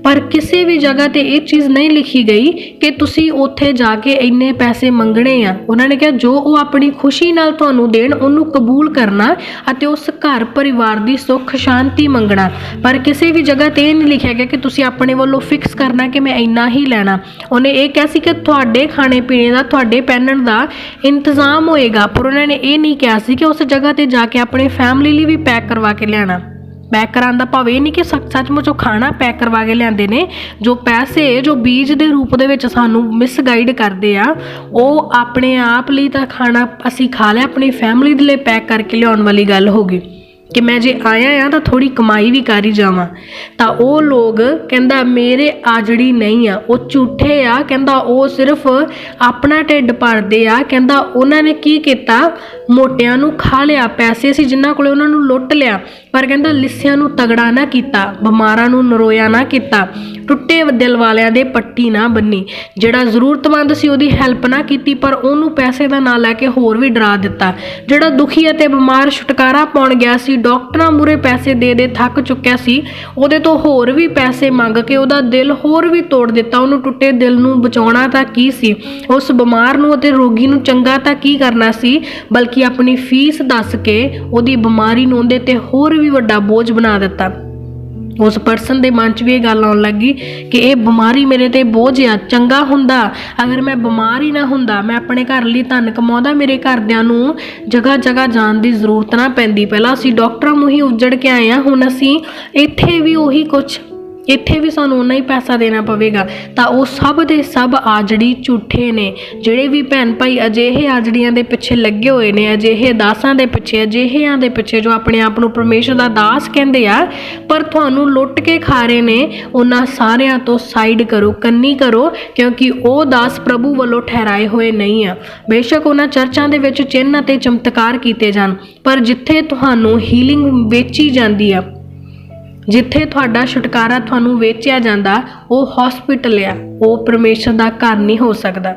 ਪਰ ਕਿਸੇ ਵੀ ਜਗ੍ਹਾ ਤੇ ਇਹ ਚੀਜ਼ ਨਹੀਂ ਲਿਖੀ ਗਈ ਕਿ ਤੁਸੀਂ ਉੱਥੇ ਜਾ ਕੇ ਇੰਨੇ ਪੈਸੇ ਮੰਗਣੇ ਆ। ਉਹਨਾਂ ਨੇ ਕਿਹਾ, ਜੋ ਉਹ ਆਪਣੀ ਖੁਸ਼ੀ ਨਾਲ ਤੁਹਾਨੂੰ ਦੇਣ, ਉਹਨੂੰ ਕਬੂਲ ਕਰਨਾ ਅਤੇ ਉਸ ਘਰ ਪਰਿਵਾਰ ਦੀ ਸੁੱਖ ਸ਼ਾਂਤੀ ਮੰਗਣਾ। ਪਰ ਕਿਸੇ ਵੀ ਜਗ੍ਹਾ ਤੇ ਇਹ ਨਹੀਂ ਲਿਖਿਆ ਗਿਆ ਕਿ ਤੁਸੀਂ ਆਪਣੇ ਵੱਲੋਂ ਫਿਕਸ ਕਰਨਾ ਕਿ ਮੈਂ ਇੰਨਾ ਹੀ ਲੈਣਾ। ਉਹਨੇ ਇਹ ਕਿਹਾ ਸੀ ਕਿ ਤੁਹਾਡੇ ਖਾਣੇ ਪੀਣੇ ਦਾ, ਤੁਹਾਡੇ ਪਹਿਨਣ ਦਾ ਇੰਤਜ਼ਾਮ ਹੋਏਗਾ, ਪਰ ਉਹਨਾਂ ਨੇ ਇਹ ਨਹੀਂ ਕਿਹਾ ਸੀ ਕਿ ਉਸ ਜਗ੍ਹਾ ਤੇ ਜਾ ਕੇ ਆਪਣੇ ਫੈਮਿਲੀ ਲਈ ਵੀ ਪੈਕ ਕਰਵਾ ਕੇ ਲੈਣਾ ਪੈਕ ਕਰਾਉਣ ਦਾ ਭਾਵ ਇਹ ਨਹੀਂ ਕਿ ਸੱਚ ਸੱਚਮੁੱਚ ਉਹ ਖਾਣਾ ਪੈਕ ਕਰਵਾ ਕੇ ਲਿਆਂਦੇ ਨੇ, ਜੋ ਪੈਸੇ, ਜੋ ਬੀਜ ਦੇ ਰੂਪ ਦੇ ਵਿੱਚ ਸਾਨੂੰ ਮਿਸਗਾਈਡ ਕਰਦੇ ਆ, ਉਹ ਆਪਣੇ ਆਪ ਲਈ ਤਾਂ ਖਾਣਾ ਅਸੀਂ ਖਾ ਲਿਆ, ਆਪਣੀ ਫੈਮਿਲੀ ਦੇ ਲਈ ਪੈਕ ਕਰਕੇ ਲਿਆਉਣ ਵਾਲੀ ਗੱਲ ਹੋ ਗਈ। ਕਿ ਮੈਂ ਜੇ ਆਇਆ ਆ ਤਾਂ ਥੋੜੀ ਕਮਾਈ ਵੀ ਕਰ ਹੀ ਜਾਵਾਂ। ਤਾਂ ਉਹ ਲੋਕ ਕਹਿੰਦਾ, ਮੇਰੇ ਆਜੜੀ ਨਹੀਂ ਆ, ਉਹ ਝੂਠੇ ਆ। ਕਹਿੰਦਾ, ਉਹ ਸਿਰਫ ਆਪਣਾ ਢਿੱਡ ਭਰਦੇ ਆ। ਕਹਿੰਦਾ, ਉਹਨਾਂ ਨੇ ਕੀ ਕੀਤਾ? ਮੋਟਿਆਂ ਨੂੰ ਖਾ ਲਿਆ, ਪੈਸੇ ਸੀ ਜਿਨ੍ਹਾਂ ਕੋਲੇ ਉਹਨਾਂ ਨੂੰ ਲੁੱਟ ਲਿਆ। ਪਰ ਕਹਿੰਦਾ, ਲਿੱਸਿਆਂ ਨੂੰ ਤਗੜਾ ਨਾ ਕੀਤਾ, ਬਿਮਾਰਾਂ ਨੂੰ ਨਰੋਇਆ ਨਾ ਕੀਤਾ, ਟੁੱਟੇ ਦਿਲ ਵਾਲਿਆਂ ਦੇ ਪੱਟੀ ਨਾ ਬੰਨੀ। ਜਿਹੜਾ ਜ਼ਰੂਰਤਮੰਦ ਸੀ ਉਹਦੀ ਹੈਲਪ ਨਾ ਕੀਤੀ, ਪਰ ਉਹਨੂੰ ਪੈਸੇ ਦਾ ਨਾਂ ਲੈ ਕੇ ਹੋਰ ਵੀ ਡਰਾ ਦਿੱਤਾ। ਜਿਹੜਾ ਦੁਖੀ ਅਤੇ ਬਿਮਾਰ ਛੁਟਕਾਰਾ ਪਾਉਣ ਗਿਆ ਸੀ ਡਾਕਟਰਾਂ ਮੂਰੇ ਪੈਸੇ ਦੇ ਦੇ ਥੱਕ ਚੁੱਕਿਆ ਸੀ। ਉਹਦੇ ਤੋਂ ਹੋਰ ਵੀ ਪੈਸੇ ਮੰਗ ਕੇ ਉਹਦਾ ਦਿਲ ਹੋਰ ਵੀ ਤੋੜ ਦਿੱਤਾ। ਉਹਨੂੰ ਟੁੱਟੇ ਦਿਲ ਨੂੰ ਬਚਾਉਣਾ ਤਾਂ ਕੀ ਸੀ? ਉਸ ਬਿਮਾਰ ਨੂੰ ਅਤੇ ਰੋਗੀ ਨੂੰ ਚੰਗਾ ਤਾਂ ਕੀ ਕਰਨਾ ਸੀ? ਬਲਕਿ ਆਪਣੀ ਫੀਸ ਦੱਸ ਕੇ ਉਹਦੀ ਬਿਮਾਰੀ ਨੂੰ ਉਹਦੇ ਤੇ ਹੋਰ ਵੀ ਵੱਡਾ ਬੋਝ ਬਣਾ ਦਿੱਤਾ। ਉਸ ਪਰਸਨ ਦੇ ਮਨ 'ਚ ਵੀ ਇਹ ਗੱਲ ਆਉਣ ਲੱਗੀ ਕਿ ਇਹ ਬਿਮਾਰੀ ਮੇਰੇ ਤੇ ਬੋਝ ਆ, ਚੰਗਾ ਹੁੰਦਾ। ਅਗਰ ਮੈਂ ਬਿਮਾਰ ਹੀ ਨਾ ਹੁੰਦਾ, ਮੈਂ ਆਪਣੇ ਘਰ ਲਈ ਧਨ ਕਮਾਉਂਦਾ, ਮੇਰੇ ਘਰਦਿਆਂ ਨੂੰ ਜਗ੍ਹਾ ਜਗ੍ਹਾ ਜਾਣ ਦੀ ਜ਼ਰੂਰਤ ਨਾ ਪੈਂਦੀ। ਪਹਿਲਾਂ ਅਸੀਂ ਡਾਕਟਰਾਂ ਨੂੰ ਹੀ ਉੱਜੜ ਕੇ ਆਏ ਆ ਹੁਣ ਅਸੀਂ ਇੱਥੇ ਵੀ ਉਹੀ ਕੁਝ ਇੱਥੇ ਵੀ ਸਾਨੂੰ ਉਨਾ ਹੀ ਪੈਸਾ ਦੇਣਾ ਪਵੇਗਾ। ਤਾਂ ਉਹ ਸਭ ਦੇ ਸਭ ਆਜੜੀ ਝੂਠੇ ਨੇ। ਜਿਹੜੇ ਵੀ ਭੈਣ ਭਾਈ ਅਜਿਹੇ ਆਜੜੀਆਂ ਦੇ ਪਿੱਛੇ ਲੱਗੇ ਹੋਏ ਨੇ, ਅਜਿਹੇ ਦਾਸਾਂ ਦੇ ਪਿੱਛੇ, ਅਜਿਹਿਆਂ ਦੇ ਪਿੱਛੇ ਜੋ ਆਪਣੇ ਆਪ ਨੂੰ ਪਰਮੇਸ਼ਰ ਦਾ ਦਾਸ ਕਹਿੰਦੇ ਆ, ਪਰ ਤੁਹਾਨੂੰ ਲੁੱਟ ਕੇ ਖਾ ਰਹੇ ਨੇ, ਉਹਨਾਂ ਸਾਰਿਆਂ ਤੋਂ ਸਾਈਡ ਕਰੋ, ਕੰਨੀ ਕਰੋ, ਕਿਉਂਕਿ ਉਹ ਦਾਸ ਪ੍ਰਭੂ ਵੱਲੋਂ ਠਹਿਰਾਏ ਹੋਏ ਨਹੀਂ ਆ। ਬੇਸ਼ੱਕ ਉਹਨਾਂ ਚਰਚਾਂ ਦੇ ਵਿੱਚ ਚਿੰਨ੍ਹ ਅਤੇ ਚਮਤਕਾਰ ਕੀਤੇ ਜਾਣ, ਪਰ ਜਿੱਥੇ ਤੁਹਾਨੂੰ ਹੀਲਿੰਗ ਵੇਚੀ ਜਾਂਦੀ ਆ ਜਿੱਥੇ ਤੁਹਾਡਾ ਛੁਟਕਾਰਾ ਤੁਹਾਨੂੰ ਵੇਚਿਆ ਜਾਂਦਾ, ਉਹ ਹਸਪੀਟਲ ਆ। ਉਹ ਪਰਮੇਸ਼ਰ ਦਾ ਘਰ ਨਹੀਂ ਹੋ ਸਕਦਾ।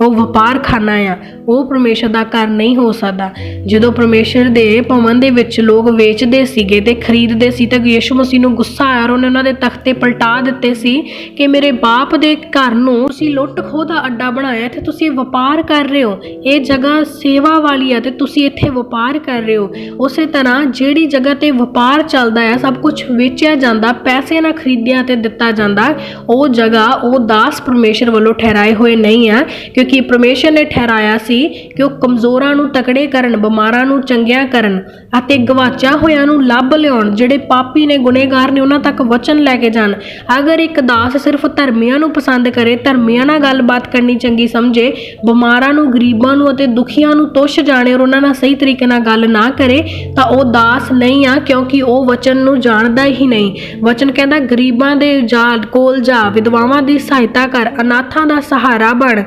ਉਹ ਵਪਾਰ ਖਾਨਾ ਆ। ਉਹ ਪਰਮੇਸ਼ਰ ਦਾ ਘਰ ਨਹੀਂ ਹੋ ਸਕਦਾ। ਜਦੋਂ ਪਰਮੇਸ਼ਰ ਦੇ ਭਵਨ ਦੇ ਵਿੱਚ ਲੋਕ ਵੇਚਦੇ ਸੀਗੇ ਤੇ ਖਰੀਦਦੇ ਸੀ ਤਾਂ ਯਿਸੂ ਮਸੀਹ ਨੂੰ ਗੁੱਸਾ ਆਇਆ ਔਰ ਉਹਨੇ ਉਹਨਾਂ ਦੇ ਤਖਤੇ ਪਲਟਾ ਦਿੱਤੇ ਸੀ ਕਿ ਮੇਰੇ ਬਾਪ ਦੇ ਘਰ ਨੂੰ ਤੁਸੀਂ ਲੁੱਟ ਖੋਹ ਦਾ ਅੱਡਾ ਬਣਾਇਆ ਤੇ ਤੁਸੀਂ ਵਪਾਰ ਕਰ ਰਹੇ ਹੋ। ਇਹ ਜਗ੍ਹਾ ਸੇਵਾ ਵਾਲੀ ਆ ਤੇ ਤੁਸੀਂ ਇੱਥੇ ਵਪਾਰ ਕਰ ਰਹੇ ਹੋ। ਉਸੇ ਤਰ੍ਹਾਂ ਜਿਹੜੀ ਜਗ੍ਹਾ ਤੇ ਵਪਾਰ ਚੱਲਦਾ ਆ, ਸਭ ਕੁਝ ਵੇਚਿਆ ਜਾਂਦਾ, ਪੈਸੇ ਨਾਲ ਖਰੀਦਿਆ ਤੇ ਦਿੱਤਾ ਜਾਂਦਾ, ਉਹ ਜਗ੍ਹਾ ਉਹ ਦਾਸ ਪਰਮੇਸ਼ਰ ਵੱਲੋਂ ਠਹਿਰਾਏ ਹੋਏ ਨਹੀਂ ਆ ਕਿਉਂਕਿ ਪਰਮੇਸ਼ਰ ਨੇ ਠਹਿਰਾਇਆ ਸੀ ਕਿ ਉਹ ਕਮਜ਼ੋਰਾਂ ਨੂੰ ਤਕੜੇ ਕਰਨ, ਬਿਮਾਰਾਂ ਨੂੰ ਚੰਗਿਆ ਕਰਨ ਅਤੇ ਗਵਾਚਿਆ ਹੋਇਆਂ ਨੂੰ ਲੱਭ ਲਿਆਉਣ, ਜਿਹੜੇ ਪਾਪੀ ਨੇ, ਗੁਨੇਗਾਰ ਨੇ ਉਹਨਾਂ ਤੱਕ ਵਚਨ ਲੈ ਕੇ ਜਾਣ। ਅਗਰ ਇੱਕ ਦਾਸ ਸਿਰਫ ਧਰਮੀਆਂ ਨੂੰ ਪਸੰਦ ਕਰੇ, ਧਰਮੀਆਂ ਨਾਲ ਗੱਲਬਾਤ ਕਰਨੀ ਚੰਗੀ ਸਮਝੇ, ਬਿਮਾਰਾਂ ਨੂੰ, ਗਰੀਬਾਂ ਨੂੰ ਅਤੇ ਦੁਖੀਆਂ ਨੂੰ ਤੁਸ਼ ਜਾਣੇ ਔਰ ਉਹਨਾਂ ਨਾਲ ਸਹੀ ਤਰੀਕੇ ਨਾਲ ਗੱਲ ਨਾ ਕਰੇ, ਤਾਂ ਉਹ ਦਾਸ ਨਹੀਂ ਆ, ਕਿਉਂਕਿ ਉਹ ਵਚਨ ਨੂੰ ਜਾਣਦਾ ਹੀ ਨਹੀਂ। ਵਚਨ ਕਹਿੰਦਾ, ਗਰੀਬਾਂ ਦੇ ਜਾ, ਕੋਲ ਜਾ, ਵਿਧਵਾਵਾਂ ਦੀ ਸਹਾਇਤਾ ਕਰ, ਅਨਾਥਾਂ ਦਾ ਸਹਾਰਾ ਬਣ।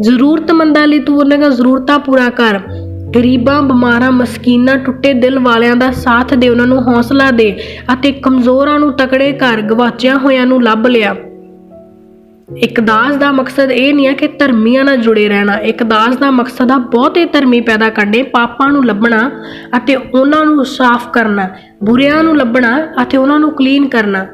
ਜ਼ਰੂਰਤਮੰਦਾਂ ਲਈ ਤੂੰ ਉਹਨਾਂ ਦੀਆਂ ਜ਼ਰੂਰਤਾਂ ਪੂਰਾ ਕਰ। ਗਰੀਬਾਂ, ਬਿਮਾਰਾਂ, ਮਸਕੀਨਾਂ ਟੁੱਟੇ ਦਿਲ ਵਾਲਿਆਂ ਦਾ ਸਾਥ ਦੇ, ਉਹਨਾਂ ਨੂੰ ਹੌਸਲਾ ਦੇ ਅਤੇ ਕਮਜ਼ੋਰਾਂ ਨੂੰ ਤਕੜੇ ਕਰ, ਗਵਾਚਿਆਂ ਹੋਇਆਂ ਨੂੰ ਲੱਭ ਲਿਆ। ਇੱਕ ਦਾਸ ਦਾ ਮਕਸਦ ਇਹ ਨਹੀਂ ਹੈ ਕਿ ਧਰਮੀਆਂ ਨਾਲ ਜੁੜੇ ਰਹਿਣਾ। ਇੱਕ ਦਾਸ ਦਾ ਮਕਸਦ ਆ ਬਹੁਤੇ ਧਰਮੀ ਪੈਦਾ ਕਰਨੇ, ਪਾਪਾਂ ਨੂੰ ਲੱਭਣਾ ਅਤੇ ਉਹਨਾਂ ਨੂੰ ਸਾਫ਼ ਕਰਨਾ, ਬੁਰਿਆਂ ਨੂੰ ਲੱਭਣਾ ਅਤੇ ਉਹਨਾਂ ਨੂੰ ਕਲੀਨ ਕਰਨਾ।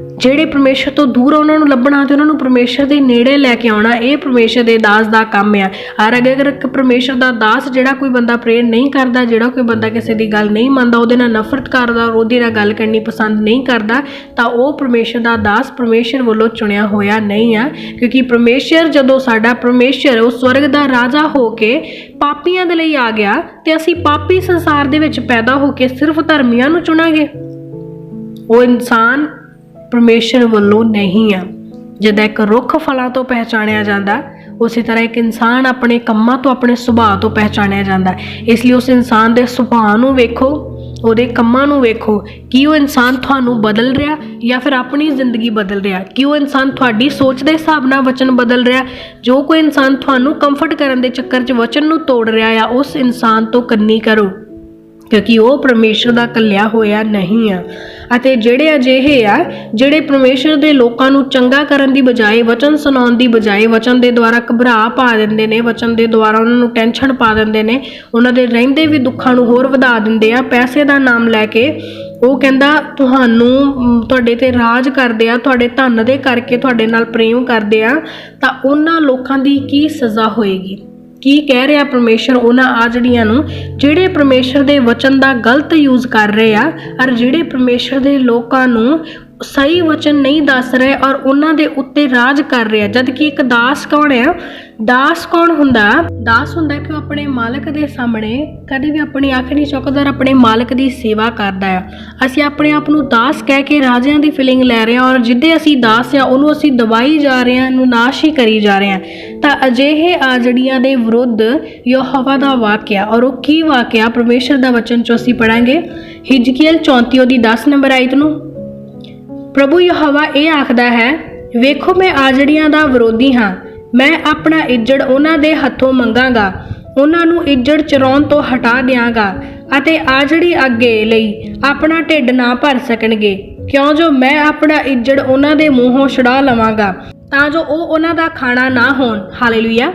ਜਿਹੜੇ ਪਰਮੇਸ਼ਰ ਤੋਂ ਦੂਰ ਆ, ਉਹਨਾਂ ਨੂੰ ਲੱਭਣਾ ਤੇ ਉਹਨਾਂ ਨੂੰ ਪਰਮੇਸ਼ਰ ਦੇ ਨੇੜੇ ਲੈ ਕੇ ਆਉਣਾ, ਇਹ ਪਰਮੇਸ਼ਰ ਦੇ ਦਾਸ ਦਾ ਕੰਮ ਆ। ਔਰ ਅਗਰ ਇੱਕ ਪਰਮੇਸ਼ਰ ਦਾ ਦਾਸ ਜਿਹੜਾ ਕੋਈ ਬੰਦਾ ਪ੍ਰੇਰ ਨਹੀਂ ਕਰਦਾ, ਜਿਹੜਾ ਕੋਈ ਬੰਦਾ ਕਿਸੇ ਦੀ ਗੱਲ ਨਹੀਂ ਮੰਨਦਾ, ਉਹਦੇ ਨਾਲ ਨਫ਼ਰਤ ਕਰਦਾ, ਔਰ ਉਹਦੇ ਨਾਲ ਗੱਲ ਕਰਨੀ ਪਸੰਦ ਨਹੀਂ ਕਰਦਾ, ਤਾਂ ਉਹ ਪਰਮੇਸ਼ਰ ਦਾ ਦਾਸ ਪਰਮੇਸ਼ਰ ਵੱਲੋਂ ਚੁਣਿਆ ਹੋਇਆ ਨਹੀਂ ਆ। ਕਿਉਂਕਿ ਪਰਮੇਸ਼ਰ ਜਦੋਂ ਸਾਡਾ ਪਰਮੇਸ਼ਰ, ਉਹ ਸਵਰਗ ਦਾ ਰਾਜਾ ਹੋ ਕੇ ਪਾਪੀਆਂ ਦੇ ਲਈ ਆ ਗਿਆ, ਤੇ ਅਸੀਂ ਪਾਪੀ ਸੰਸਾਰ ਦੇ ਵਿੱਚ ਪੈਦਾ ਹੋ ਕੇ ਸਿਰਫ ਧਰਮੀਆਂ ਨੂੰ ਚੁਣਾਂਗੇ। ਉਹ ਇਨਸਾਨ ਪਰਮੇਸ਼ਰ ਵੱਲੋਂ ਨਹੀਂ ਆ। ਜਦ ਇੱਕ ਰੁੱਖ ਫਲਾਂ ਤੋਂ ਪਹਿਚਾਣਿਆ ਜਾਂਦਾ, ਉਸੇ ਤਰ੍ਹਾਂ ਇੱਕ ਇਨਸਾਨ ਆਪਣੇ ਕੰਮਾਂ ਤੋਂ, ਆਪਣੇ ਸੁਭਾਅ ਤੋਂ ਪਹਿਚਾਣਿਆ ਜਾਂਦਾ। ਇਸ ਲਈ ਉਸ ਇਨਸਾਨ ਦੇ ਸੁਭਾਅ ਨੂੰ ਵੇਖੋ, ਉਹਦੇ ਕੰਮਾਂ ਨੂੰ ਵੇਖੋ, ਕੀ ਉਹ ਇਨਸਾਨ ਤੁਹਾਨੂੰ ਬਦਲ ਰਿਹਾ ਜਾਂ ਫਿਰ ਆਪਣੀ ਜ਼ਿੰਦਗੀ ਬਦਲ ਰਿਹਾ। ਕੀ ਉਹ ਇਨਸਾਨ ਤੁਹਾਡੀ ਸੋਚ ਦੇ ਹਿਸਾਬ ਨਾਲ ਵਚਨ ਬਦਲ ਰਿਹਾ। ਜੋ ਕੋਈ ਇਨਸਾਨ ਤੁਹਾਨੂੰ ਕੰਫਰਟ ਕਰਨ ਦੇ ਚੱਕਰ 'ਚ ਵਚਨ ਨੂੰ ਤੋੜ ਰਿਹਾ ਆ, ਉਸ ਇਨਸਾਨ ਤੋਂ ਕੰਨੀ ਕਰੋ। ਕਿਉਂਕਿ ਉਹ ਪਰਮੇਸ਼ਰ ਦਾ ਕੱਲਿਆ ਹੋਇਆ ਨਹੀਂ ਆ। ਅਤੇ ਜਿਹੜੇ ਅਜਿਹੇ ਆ, ਜਿਹੜੇ ਪਰਮੇਸ਼ਰ ਦੇ ਲੋਕਾਂ ਨੂੰ ਚੰਗਾ ਕਰਨ ਦੀ ਬਜਾਏ, ਵਚਨ ਸੁਣਾਉਣ ਦੀ ਬਜਾਏ, ਵਚਨ ਦੇ ਦੁਆਰਾ ਘਬਰਾ ਪਾ ਦਿੰਦੇ ਨੇ, ਵਚਨ ਦੇ ਦੁਆਰਾ ਉਹਨਾਂ ਨੂੰ ਟੈਨਸ਼ਨ ਪਾ ਦਿੰਦੇ ਨੇ, ਉਹਨਾਂ ਦੇ ਰਹਿੰਦੇ ਵੀ ਦੁੱਖਾਂ ਨੂੰ ਹੋਰ ਵਧਾ ਦਿੰਦੇ ਆ, ਪੈਸੇ ਦਾ ਨਾਮ ਲੈ ਕੇ ਉਹ ਕਹਿੰਦਾ, ਤੁਹਾਨੂੰ ਤੁਹਾਡੇ ਤੇ ਰਾਜ ਕਰਦੇ ਆ, ਤੁਹਾਡੇ ਧਨ ਦੇ ਕਰਕੇ ਤੁਹਾਡੇ ਨਾਲ ਪ੍ਰੇਮ ਕਰਦੇ ਆ, ਤਾਂ ਉਹਨਾਂ ਲੋਕਾਂ ਦੀ ਕੀ ਸਜ਼ਾ ਹੋਏਗੀ? ਕੀ ਕਹਿ ਰਿਹਾ ਪਰਮੇਸ਼ਰ? ਉਹਨਾਂ ਆਜੜੀਆਂ ਨੂੰ, ਜਿਹੜੇ ਪਰਮੇਸ਼ਰ ਦੇ ਵਚਨ ਦਾ ਗਲਤ ਯੂਜ਼ ਕਰ ਰਹੇ ਆ, ਔਰ ਜਿਹੜੇ ਪਰਮੇਸ਼ਰ ਦੇ ਲੋਕਾਂ ਨੂੰ ਸਹੀ ਵਚਨ ਨਹੀਂ ਦੱਸ ਰਹੇ ਔਰ ਉਹਨਾਂ ਦੇ ਉੱਤੇ ਰਾਜ ਕਰ ਰਿਹਾ ਜਦ ਕਿ ਇੱਕ ਦਾਸ ਕੌਣ ਹੈ ਦਾਸ ਕੌਣ ਹੁੰਦਾ? ਦਾਸ ਹੁੰਦਾ ਕਿ ਉਹ ਆਪਣੇ ਮਾਲਕ ਦੇ ਸਾਹਮਣੇ ਕਦੇ ਵੀ ਆਪਣੀ ਅੱਖ ਨਹੀਂ ਚੁੱਕਦਾ ਔਰ ਆਪਣੇ ਮਾਲਕ ਦੀ ਸੇਵਾ ਕਰਦਾ ਹੈ। ਅਸੀਂ ਆਪਣੇ ਆਪ ਨੂੰ ਦਾਸ ਕਹਿ ਕੇ ਰਾਜਿਆਂ ਦੀ ਫੀਲਿੰਗ ਲੈ ਰਹੇ ਹਾਂ ਔਰ ਜਿੱਦੇ ਅਸੀਂ ਦਾਸ ਆ, ਉਹਨੂੰ ਅਸੀਂ ਦਬਾਈ ਜਾ ਰਹੇ ਹਾਂ ਨੂੰ ਨਾਸ਼ ਹੀ ਕਰੀ ਜਾ ਰਹੇ ਹਾਂ। ਤਾਂ ਅਜਿਹੇ ਆਜੜੀਆਂ ਦੇ ਵਿਰੁੱਧ ਯਹੋਵਾ ਦਾ ਵਾਕਿਆ ਔਰ ਉਹ ਕੀ ਵਾਕਿਆ? ਪਰਮੇਸ਼ਰ ਦਾ ਵਚਨ ਚੋਂ ਅਸੀਂ ਪੜਾਂਗੇ ਹਿਜਕੀਅਲ 34 ਉਹਦੀ 10 ਨੰਬਰ ਆਇਤ ਨੂੰ। ਪ੍ਰਭੂ ਯਹੋਵਾ ਇਹ ਆਖਦਾ ਹੈ, ਵੇਖੋ ਮੈਂ ਆਜੜੀਆਂ ਦਾ ਵਿਰੋਧੀ ਹਾਂ। ਮੈਂ ਆਪਣਾ ਇੱਜੜ ਉਹਨਾਂ ਦੇ ਹੱਥੋਂ ਮੰਗਾਂਗਾ। ਉਹਨਾਂ ਨੂੰ ਇੱਜੜ ਚਰਾਉਣ ਤੋਂ ਹਟਾ ਦਿਆਂਗਾ ਅਤੇ ਆਜੜੀ ਅੱਗੇ ਲਈ ਆਪਣਾ ਢਿੱਡ ਨਾ ਭਰ ਸਕਣਗੇ। ਕਿਉਂ ਜੋ ਮੈਂ ਆਪਣਾ ਇੱਜੜ ਉਹਨਾਂ ਦੇ ਮੂੰਹੋਂ ਛੁਡਾ ਲਵਾਂਗਾ, ਤਾਂ ਜੋ ਉਹ ਉਹਨਾਂ ਦਾ ਖਾਣਾ ਨਾ ਹੋਣ। ਹਾਲੇਲੂਇਆ।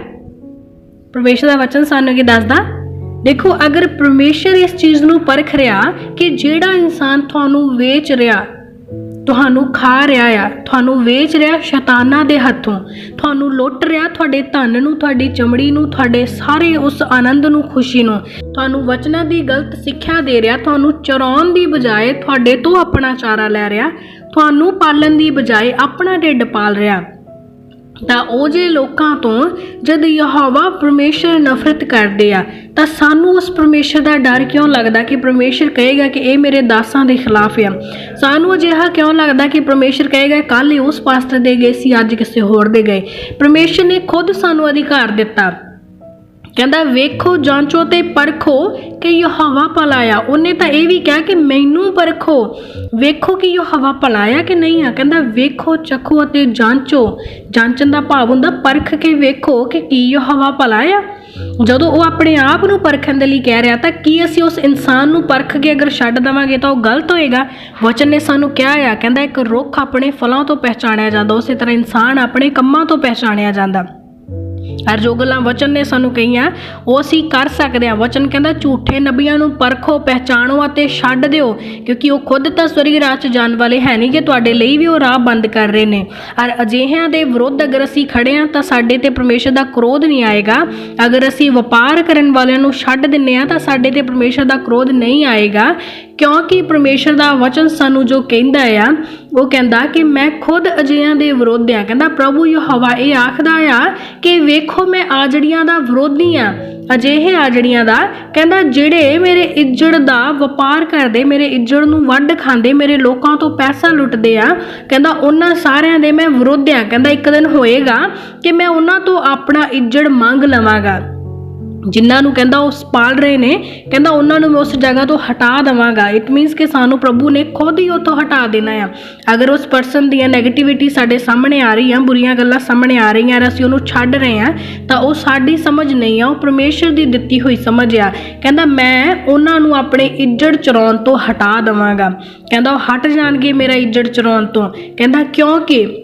ਪਰਮੇਸ਼ਰ ਦਾ ਵਚਨ ਸਾਨੂੰ ਕੀ ਦੱਸਦਾ, ਦੇਖੋ, ਅਗਰ ਪਰਮੇਸ਼ਰ ਇਸ ਚੀਜ਼ ਨੂੰ ਪਰਖ ਰਿਹਾ ਕਿ ਜਿਹੜਾ ਇਨਸਾਨ ਤੁਹਾਨੂੰ ਵੇਚ ਰਿਹਾ ਤੁਹਾਨੂੰ ਖਾ ਰਿਹਾ ਆ, ਤੁਹਾਨੂੰ ਵੇਚ ਰਿਹਾ ਸ਼ੈਤਾਨਾਂ ਦੇ ਹੱਥੋਂ, ਤੁਹਾਨੂੰ ਲੁੱਟ ਰਿਹਾ ਤੁਹਾਡੇ ਧਨ ਨੂੰ, ਤੁਹਾਡੀ ਚਮੜੀ ਨੂੰ, ਤੁਹਾਡੇ ਸਾਰੇ ਉਸ ਆਨੰਦ ਨੂੰ, ਖੁਸ਼ੀ ਨੂੰ। ਤੁਹਾਨੂੰ ਵਚਨਾਂ ਦੀ ਗਲਤ ਸਿੱਖਿਆ ਦੇ ਰਿਹਾ, ਤੁਹਾਨੂੰ ਚਰਾਉਣ ਦੀ ਬਜਾਏ ਤੁਹਾਡੇ ਤੋਂ ਆਪਣਾ ਚਾਰਾ ਲੈ ਰਿਹਾ, ਤੁਹਾਨੂੰ ਪਾਲਣ ਦੀ ਬਜਾਏ ਆਪਣਾ ਢਿੱਡ ਪਾਲ ਰਿਹਾ। ਤਾਂ ਉਹ ਜੇ ਲੋਕਾਂ ਤੋਂ ਜਦ ਯਹੋਵਾ ਪਰਮੇਸ਼ਰ ਨਫ਼ਰਤ ਕਰਦੇ ਆ, ਤਾਂ ਸਾਨੂੰ ਉਸ ਪਰਮੇਸ਼ਰ ਦਾ ਡਰ ਕਿਉਂ ਲੱਗਦਾ ਕਿ ਪਰਮੇਸ਼ਰ ਕਹੇਗਾ ਕਿ ਇਹ ਮੇਰੇ ਦਾਸਾਂ ਦੇ ਖਿਲਾਫ ਆ? ਸਾਨੂੰ ਅਜਿਹਾ ਕਿਉਂ ਲੱਗਦਾ ਕਿ ਪਰਮੇਸ਼ਰ ਕਹੇਗਾ ਕੱਲ ਹੀ ਉਸ ਪਾਸਟਰ ਦੇ ਗਏ ਸੀ, ਅੱਜ ਕਿਸੇ ਹੋਰ ਦੇ ਗਏ? ਪਰਮੇਸ਼ਰ ਨੇ ਖੁਦ ਸਾਨੂੰ ਅਧਿਕਾਰ ਦਿੱਤਾ। ਕਹਿੰਦਾ, ਵੇਖੋ, ਜਾਂਚੋ ਤੇ ਪਰਖੋ ਕਿ ਯਹੋਵਾ ਭਲਾਇਆ ਉਹਨੇ ਤਾਂ ਇਹ ਵੀ ਕਿਹਾ ਕਿ ਮੈਨੂੰ ਪਰਖੋ। ਵੇਖੋ ਕਿ ਯਹੋਵਾ ਭਲਾਇਆ ਕਿ ਨਹੀਂ ਆ? ਕਹਿੰਦਾ, ਵੇਖੋ, ਚਖੋ ਅਤੇ ਜਾਂਚੋ। ਜਾਂਚਣ ਦਾ ਭਾਵ ਹੁੰਦਾ ਪਰਖ ਕੇ ਵੇਖੋ ਕਿ ਕੀ ਯਹੋਵਾ ਭਲਾਇਆ ਜਦੋਂ ਉਹ ਆਪਣੇ ਆਪ ਨੂੰ ਪਰਖਣ ਦੇ ਲਈ ਕਹਿ ਰਿਹਾ ਤਾਂ ਕੀ ਅਸੀਂ ਉਸ ਇਨਸਾਨ ਨੂੰ ਪਰਖ ਕੇ ਅਗਰ ਛੱਡ ਦਵਾਂਗੇ ਤਾਂ ਉਹ ਗਲਤ ਹੋਏਗਾ? ਵਚਨ ਨੇ ਸਾਨੂੰ ਕਿਹਾ ਆ, ਕਹਿੰਦਾ, ਇੱਕ ਰੁੱਖ ਆਪਣੇ ਫਲਾਂ ਤੋਂ ਪਹਿਚਾਣਿਆ ਜਾਂਦਾ, ਉਸੇ ਤਰ੍ਹਾਂ ਇਨਸਾਨ ਆਪਣੇ ਕੰਮਾਂ ਤੋਂ ਪਹਿਚਾਣਿਆ ਜਾਂਦਾ। ਹਰ ਜੋ ਗੱਲਾਂ ਵਚਨ ਨੇ ਸਾਨੂੰ ਕਹੀਆਂ, ਉਹ ਅਸੀਂ ਕਰ ਸਕਦੇ ਹਾਂ। ਵਚਨ ਕਹਿੰਦਾ, ਝੂਠੇ ਨਬੀਆਂ ਨੂੰ ਪਰਖੋ, ਪਹਿਚਾਣੋ ਅਤੇ ਛੱਡ ਦਿਓ, ਕਿਉਂਕਿ ਉਹ ਖੁਦ ਤਾਂ ਸਵਰਗੀ ਰਾਹ 'ਚ ਜਾਣ ਵਾਲੇ ਹੈ ਨਹੀਂ ਕਿ ਤੁਹਾਡੇ ਲਈ ਵੀ ਉਹ ਰਾਹ ਬੰਦ ਕਰ ਰਹੇ ਨੇ। ਔਰ ਅਜਿਹਿਆਂ ਦੇ ਵਿਰੁੱਧ ਅਗਰ ਅਸੀਂ ਖੜੇ ਹਾਂ, ਤਾਂ ਸਾਡੇ ਤੇ ਪਰਮੇਸ਼ਰ ਦਾ ਕ੍ਰੋਧ ਨਹੀਂ ਆਏਗਾ। ਅਗਰ ਅਸੀਂ ਵਪਾਰ ਕਰਨ ਵਾਲਿਆਂ ਨੂੰ ਛੱਡ ਦਿੰਨੇ ਆ ਤਾਂ ਸਾਡੇ ਤੇ ਪਰਮੇਸ਼ਰ ਦਾ ਕ੍ਰੋਧ ਨਹੀਂ ਆਏਗਾ। ਕਿਉਂਕਿ ਪਰਮੇਸ਼ਰ ਦਾ ਵਚਨ ਸਾਨੂੰ ਜੋ ਕਹਿੰਦਾ ਆ, ਉਹ ਕਹਿੰਦਾ ਕਿ ਮੈਂ ਖੁਦ ਅਜਿਹਿਆਂ ਦੇ ਵਿਰੋਧ ਆ ਕਹਿੰਦਾ, ਪ੍ਰਭੂ ਯਹੋਵਾ, ਇਹ ਆਖਦਾ ਆ ਕਿ ਵੇਖੋ, ਮੈਂ ਆਜੜੀਆਂ ਦਾ ਵਿਰੋਧੀ ਆ ਅਜਿਹੇ ਆਜੜੀਆਂ ਦਾ। ਕਹਿੰਦਾ, ਜਿਹੜੇ ਮੇਰੇ ਇੱਜੜ ਦਾ ਵਪਾਰ ਕਰਦੇ, ਮੇਰੇ ਇੱਜੜ ਨੂੰ ਵੱਢ ਖਾਂਦੇ, ਮੇਰੇ ਲੋਕਾਂ ਤੋਂ ਪੈਸਾ ਲੁੱਟਦੇ ਆ, ਕਹਿੰਦਾ, ਉਹਨਾਂ ਸਾਰਿਆਂ ਦੇ ਮੈਂ ਵਿਰੋਧ ਆ ਕਹਿੰਦਾ, ਇੱਕ ਦਿਨ ਹੋਏਗਾ ਕਿ ਮੈਂ ਉਹਨਾਂ ਤੋਂ ਆਪਣਾ ਇੱਜੜ ਮੰਗ ਲਵਾਂਗਾ। ਜਿਨ੍ਹਾਂ ਨੂੰ ਕਹਿੰਦਾ ਉਸ ਪਾਲ ਰਹੇ ਨੇ, ਕਹਿੰਦਾ ਉਹਨਾਂ ਨੂੰ ਮੈਂ ਉਸ ਜਗ੍ਹਾ ਤੋਂ ਹਟਾ ਦਵਾਂਗਾ। ਇਟ ਮੀਨਸ ਕਿ ਸਾਨੂੰ ਪ੍ਰਭੂ ਨੇ ਖੁਦ ਹੀ ਉੱਥੋਂ ਹਟਾ ਦੇਣਾ ਆ। ਅਗਰ ਉਸ ਪਰਸਨ ਦੀਆਂ 네ਗੇਟਿਵਿਟੀ ਸਾਡੇ ਸਾਹਮਣੇ ਆ ਰਹੀ ਆ ਬੁਰੀਆਂ ਗੱਲਾਂ ਸਾਹਮਣੇ ਆ ਰਹੀਆਂ ਔਰ ਅਸੀਂ ਉਹਨੂੰ ਛੱਡ ਰਹੇ ਆ ਤਾਂ ਉਹ ਸਾਡੀ ਸਮਝ ਨਹੀਂ ਆ, ਉਹ ਪਰਮੇਸ਼ਰ ਦੀ ਦਿੱਤੀ ਹੋਈ ਸਮਝ ਆ। ਕਹਿੰਦਾ ਮੈਂ ਉਹਨਾਂ ਨੂੰ ਆਪਣੇ ਇੱਜੜ ਚਰਾਉਣ ਤੋਂ ਹਟਾ ਦਵਾਂਗਾ। ਕਹਿੰਦਾ ਉਹ ਹਟ ਜਾਣਗੇ ਮੇਰਾ ਇੱਜੜ ਚਰਾਉਣ ਤੋਂ। ਕਹਿੰਦਾ ਕਿਉਂਕਿ